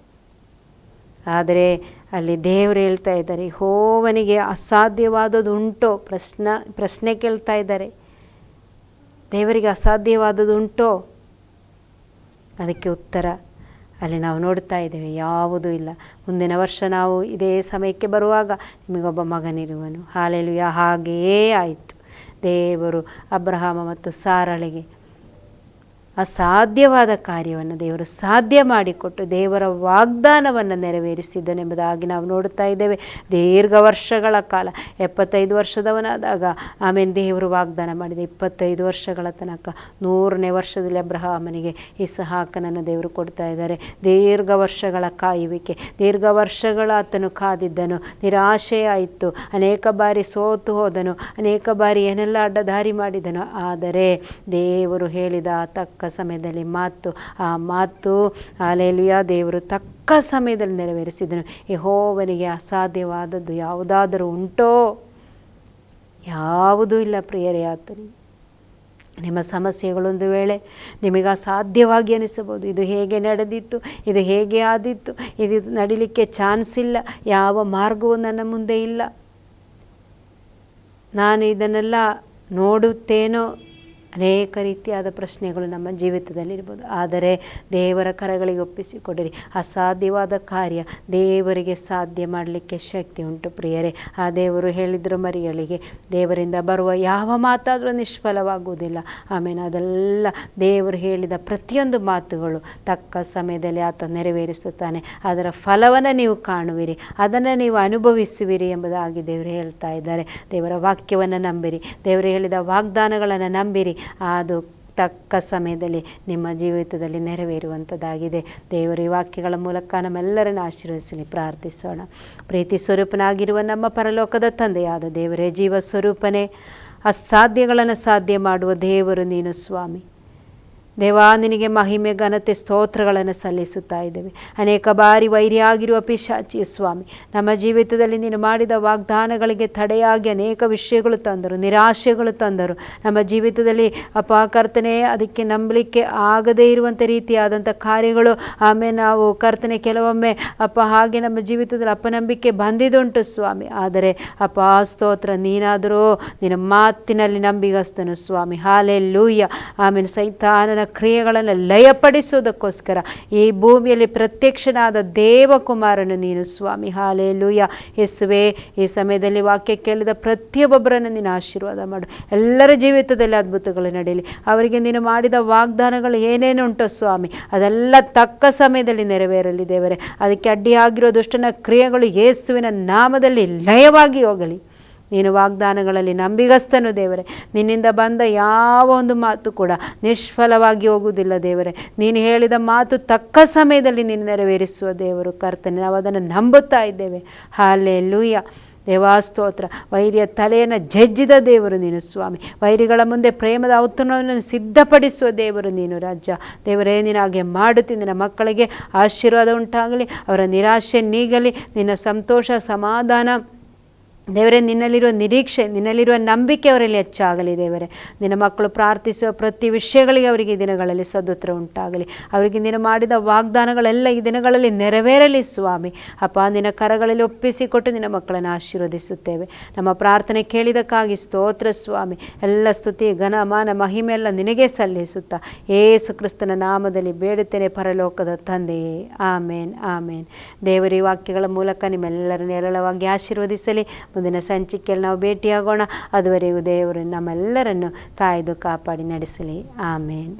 ಆದರೆ ಅಲ್ಲಿ ದೇವರು ಹೇಳ್ತಾ ಇದ್ದಾರೆ ಹೋವನಿಗೆ ಅಸಾಧ್ಯವಾದದ್ದು ಉಂಟೋ ಪ್ರಶ್ನ, ಪ್ರಶ್ನೆ ಕೇಳ್ತಾ ಇದ್ದಾರೆ. ದೇವರಿಗೆ ಅಸಾಧ್ಯವಾದದ್ದು ಉಂಟೋ ಅದಕ್ಕೆ ಉತ್ತರ, ಅಲ್ಲಿ ನಾವು ನೋಡ್ತಾ ಇದ್ದೇವೆ, ಯಾವುದೂ ಇಲ್ಲ. ಮುಂದಿನ ವರ್ಷ ನಾವು ಇದೇ ಸಮಯಕ್ಕೆ ಬರುವಾಗ ನಿಮಗೊಬ್ಬ ಮಗನಿರುವನು. ಹಾಲೆಲುಯ, ಹಾಗೆಯೇ ಆಯಿತು. ದೇವರು ಅಬ್ರಹಾಮ ಮತ್ತು ಸಾರಳಿಗೆ ಅಸಾಧ್ಯವಾದ ಕಾರ್ಯವನ್ನು ದೇವರು ಸಾಧ್ಯ ಮಾಡಿಕೊಟ್ಟು ದೇವರ ವಾಗ್ದಾನವನ್ನು ನೆರವೇರಿಸಿದ್ದನೆಂಬುದಾಗಿ ನಾವು ನೋಡುತ್ತಾ ಇದ್ದೇವೆ. ದೀರ್ಘ ವರ್ಷಗಳ ಕಾಲ, ಎಪ್ಪತ್ತೈದು ವರ್ಷದವನಾದಾಗ ಆಮೇಲೆ ದೇವರು ವಾಗ್ದಾನ ಮಾಡಿದೆ ಇಪ್ಪತ್ತೈದು ವರ್ಷಗಳ ತನಕ ನೂರನೇ ವರ್ಷದಲ್ಲಿ ಅಬ್ರಹಾಮನಿಗೆ ಸಹಾಕನನ್ನು ದೇವರು ಕೊಡ್ತಾ ಇದ್ದಾರೆ. ದೀರ್ಘ ವರ್ಷಗಳ ಕಾಯುವಿಕೆ, ದೀರ್ಘ ವರ್ಷಗಳ ಆತನು ಕಾದಿದ್ದನು, ನಿರಾಶೆಯಾಯಿತು, ಅನೇಕ ಬಾರಿ ಸೋತು ಹೋದನು, ಅನೇಕ ಬಾರಿ ಏನೆಲ್ಲ ಅಡ್ಡದಾರಿ ಮಾಡಿದನು. ಆದರೆ ದೇವರು ಹೇಳಿದ ತಕ್ಕ ಸಮಯದಲ್ಲಿ ಮಾತು, ಆ ಮಾತು ಅಲೆಲುಯ ದೇವರು ತಕ್ಕ ಸಮಯದಲ್ಲಿ ನೆರವೇರಿಸಿದನು. ಯಹೋವನಿಗೆ ಅಸಾಧ್ಯವಾದದ್ದು ಯಾವುದಾದರೂ ಉಂಟೋ? ಯಾವುದೂ ಇಲ್ಲ ಪ್ರಿಯರೇ, ಆತನಿ. ನಿಮ್ಮ ಸಮಸ್ಯೆಗಳೊಂದು ವೇಳೆ ನಿಮಗೆ ಅಸಾಧ್ಯವಾಗಿ ಅನಿಸಬಹುದು. ಇದು ಹೇಗೆ ನಡೆದಿತ್ತು? ಇದು ಹೇಗೆ ಆದಿತ್ತು? ಇದು ನಡಿಲಿಕ್ಕೆ ಚಾನ್ಸ್ ಇಲ್ಲ. ಯಾವ ಮಾರ್ಗವೂ ನನ್ನ ಮುಂದೆ ಇಲ್ಲ. ನಾನು ಇದನ್ನೆಲ್ಲ ನೋಡುತ್ತೇನೋ? ಅನೇಕ ರೀತಿಯಾದ ಪ್ರಶ್ನೆಗಳು ನಮ್ಮ ಜೀವಿತದಲ್ಲಿರ್ಬೋದು. ಆದರೆ ದೇವರ ಕರಗಳಿಗೆ ಒಪ್ಪಿಸಿಕೊಡಿರಿ. ಅಸಾಧ್ಯವಾದ ಕಾರ್ಯ ದೇವರಿಗೆ ಸಾಧ್ಯ ಮಾಡಲಿಕ್ಕೆ ಶಕ್ತಿ ಉಂಟು ಪ್ರಿಯರೇ. ಆ ದೇವರು ಹೇಳಿದ್ರು ಮರಿಗಳಿಗೆ ದೇವರಿಂದ ಬರುವ ಯಾವ ಮಾತಾದರೂ ನಿಷ್ಫಲವಾಗುವುದಿಲ್ಲ. ಆಮೇಲೆ ಅದೆಲ್ಲ ದೇವರು ಹೇಳಿದ ಪ್ರತಿಯೊಂದು ಮಾತುಗಳು ತಕ್ಕ ಸಮಯದಲ್ಲಿ ಆತ ನೆರವೇರಿಸುತ್ತಾನೆ. ಅದರ ಫಲವನ್ನು ನೀವು ಕಾಣುವಿರಿ. ಅದನ್ನು ನೀವು ಅನುಭವಿಸುವಿರಿ ಎಂಬುದಾಗಿ ದೇವರು ಹೇಳ್ತಾ ಇದ್ದಾರೆ. ದೇವರ ವಾಕ್ಯವನ್ನು ನಂಬಿರಿ. ದೇವರು ಹೇಳಿದ ವಾಗ್ದಾನಗಳನ್ನು ನಂಬಿರಿ. ಅದು ತಕ್ಕ ಸಮಯದಲ್ಲಿ ನಿಮ್ಮ ಜೀವಿತದಲ್ಲಿ ನೆರವೇರುವಂಥದ್ದಾಗಿದೆ. ದೇವರ ಈ ವಾಕ್ಯಗಳ ಮೂಲಕ ನಮ್ಮೆಲ್ಲರನ್ನು ಆಶೀರ್ವದಿಸಲಿ, ಪ್ರಾರ್ಥಿಸೋಣ. ಪ್ರೀತಿ ಸ್ವರೂಪನಾಗಿರುವ ನಮ್ಮ ಪರಲೋಕದ ತಂದೆಯಾದ ದೇವರೇ, ಜೀವ ಸ್ವರೂಪನೇ, ಅಸಾಧ್ಯಗಳನ್ನು ಸಾಧ್ಯ ಮಾಡುವ ದೇವರು ನೀನು ಸ್ವಾಮಿ. ದೇವಾ, ನಿನಗೆ ಮಹಿಮೆ, ಘನತೆ, ಸ್ತೋತ್ರಗಳನ್ನು ಸಲ್ಲಿಸುತ್ತಾ ಇದ್ದೇವೆ. ಅನೇಕ ಬಾರಿ ವೈರಿಯಾಗಿರುವ ಪಿಶಾಚಿಯ ಸ್ವಾಮಿ, ನಮ್ಮ ಜೀವಿತದಲ್ಲಿ ನೀನು ಮಾಡಿದ ವಾಗ್ದಾನಗಳಿಗೆ ತಡೆಯಾಗಿ ಅನೇಕ ವಿಷಯಗಳು ತಂದರು, ನಿರಾಶೆಗಳು ತಂದರು. ನಮ್ಮ ಜೀವಿತದಲ್ಲಿ ಅಪಕರ್ತನೆ ಅದಕ್ಕೆ ನಂಬಲಿಕ್ಕೆ ಆಗದೇ ಇರುವಂಥ ರೀತಿಯಾದಂಥ ಕಾರ್ಯಗಳು, ಆಮೇಲೆ ನಾವು ಕರ್ತನೆ, ಕೆಲವೊಮ್ಮೆ, ಅಪ್ಪ ಹಾಗೆ ನಮ್ಮ ಜೀವಿತದಲ್ಲಿ ಅಪನಂಬಿಕೆ ಬಂದಿದುಂಟು ಸ್ವಾಮಿ. ಆದರೆ, ಅಪ್ಪ, ಸ್ತೋತ್ರ ನೀನಾದರೂ ನಿನ್ನ ಮಾತಿನಲ್ಲಿ ನಂಬಿಗಸ್ತನು ಸ್ವಾಮಿ. ಹಾಲೆ ಲೂಯ್ಯ ಆಮೇಲೆ ಸೈತಾನನ ಕ್ರಿಯೆಗಳನ್ನು ಲಯಪಡಿಸುವುದಕ್ಕೋಸ್ಕರ ಈ ಭೂಮಿಯಲ್ಲಿ ಪ್ರತ್ಯಕ್ಷನಾದ ದೇವಕುಮಾರನು ನೀನು ಸ್ವಾಮಿ. ಹಾಲೆ ಲೂಯ ಯೇಸುವೆ, ಈ ಸಮಯದಲ್ಲಿ ವಾಕ್ಯ ಕೇಳಿದ ಪ್ರತಿಯೊಬ್ಬೊಬ್ಬರನ್ನು ನೀನು ಆಶೀರ್ವಾದ ಮಾಡು. ಎಲ್ಲರ ಜೀವಿತದಲ್ಲಿ ಅದ್ಭುತಗಳು ನಡೆಯಲಿ. ಅವರಿಗೆ ನೀನು ಮಾಡಿದ ವಾಗ್ದಾನಗಳು ಏನೇನು ಉಂಟೋ ಸ್ವಾಮಿ? ಅದೆಲ್ಲ ತಕ್ಕ ಸಮಯದಲ್ಲಿ ನೆರವೇರಲಿ ದೇವರೇ. ಅದಕ್ಕೆ ಅಡ್ಡಿಯಾಗಿರೋ ದುಷ್ಟನ ಕ್ರಿಯೆಗಳು ಯೇಸುವಿನ ನಾಮದಲ್ಲಿ ಲಯವಾಗಿ ಹೋಗಲಿ. ನೀನು ವಾಗ್ದಾನಗಳಲ್ಲಿ ನಂಬಿಗಸ್ತನು ದೇವರೇ. ನಿನ್ನಿಂದ ಬಂದ ಯಾವ ಒಂದು ಮಾತು ಕೂಡ ನಿಷ್ಫಲವಾಗಿ ಹೋಗುವುದಿಲ್ಲ ದೇವರೇ. ನೀನು ಹೇಳಿದ ಮಾತು ತಕ್ಕ ಸಮಯದಲ್ಲಿ ನೀನು ನೆರವೇರಿಸುವ ದೇವರು ಕರ್ತನೆ. ನಾವು ಅದನ್ನು ನಂಬುತ್ತಾ ಇದ್ದೇವೆ. ಹಾಲೆ ಲೂಯ್ಯ ದೇವಾಸ್ತೋತ್ರ ವೈರಿಯ ತಲೆಯನ್ನು ಜಜ್ಜಿದ ದೇವರು ನೀನು ಸ್ವಾಮಿ. ವೈರಿಗಳ ಮುಂದೆ ಪ್ರೇಮದ ಔತಣವನ್ನು ಸಿದ್ಧಪಡಿಸುವ ದೇವರು ನೀನು ರಾಜ್ಯ. ದೇವರೇ ನೀನು ಹಾಗೆ ಮಾಡುತ್ತಿ ನಿನ್ನ ಮಕ್ಕಳಿಗೆ ಆಶೀರ್ವಾದ ಉಂಟಾಗಲಿ, ಅವರ ನಿರಾಶೆ ನೀಗಲಿ, ನಿನ್ನ ಸಂತೋಷ ಸಮಾಧಾನ. ದೇವರೇ, ನಿನ್ನಲ್ಲಿರುವ ನಿರೀಕ್ಷೆ, ನಿನ್ನಲ್ಲಿರುವ ನಂಬಿಕೆ ಅವರಲ್ಲಿ ಹೆಚ್ಚಾಗಲಿ ದೇವರೇ. ನಿನ್ನ ಮಕ್ಕಳು ಪ್ರಾರ್ಥಿಸುವ ಪ್ರತಿ ವಿಷಯಗಳಿಗೆ ಅವರಿಗೆ ಈ ದಿನಗಳಲ್ಲಿ ಸದೃತ್ರ ಉಂಟಾಗಲಿ. ಅವರಿಗೆ ನೀನು ಮಾಡಿದ ವಾಗ್ದಾನಗಳೆಲ್ಲ ಈ ದಿನಗಳಲ್ಲಿ ನೆರವೇರಲಿ ಸ್ವಾಮಿ. ಅಪ್ಪ, ನಿನ್ನ ಕರಗಳಲ್ಲಿ ಒಪ್ಪಿಸಿಕೊಟ್ಟು ನಿನ್ನ ಮಕ್ಕಳನ್ನು ಆಶೀರ್ವದಿಸುತ್ತೇವೆ. ನಮ್ಮ ಪ್ರಾರ್ಥನೆ ಕೇಳಿದಕ್ಕಾಗಿ ಸ್ತೋತ್ರ ಸ್ವಾಮಿ. ಎಲ್ಲ ಸ್ತುತಿ, ಘನ, ಮಾನ, ಮಹಿಮೆ ಎಲ್ಲ ನಿನಗೆ ಸಲ್ಲಿಸುತ್ತಾ ಏಸು ಕ್ರಿಸ್ತನ ನಾಮದಲ್ಲಿ ಬೇಡುತ್ತೇನೆ ಪರಲೋಕದ ತಂದೆಯೇ. ಆಮೇನ್ ಆಮೇನ್. ದೇವರಿ ವಾಕ್ಯಗಳ ಮೂಲಕ ನಿಮ್ಮೆಲ್ಲರನ್ನು ಹೇರಳವಾಗಿ ಆಶೀರ್ವದಿಸಲಿ. ಮುಂದಿನ ಸಂಚಿಕೆಯಲ್ಲಿ ನಾವು ಭೇಟಿಯಾಗೋಣ. ಅದುವರೆಗೂ ದೇವರು ನಮ್ಮೆಲ್ಲರನ್ನು ಕಾಯ್ದು ಕಾಪಾಡಿ ನಡೆಸಲಿ. ಆಮೇನ್.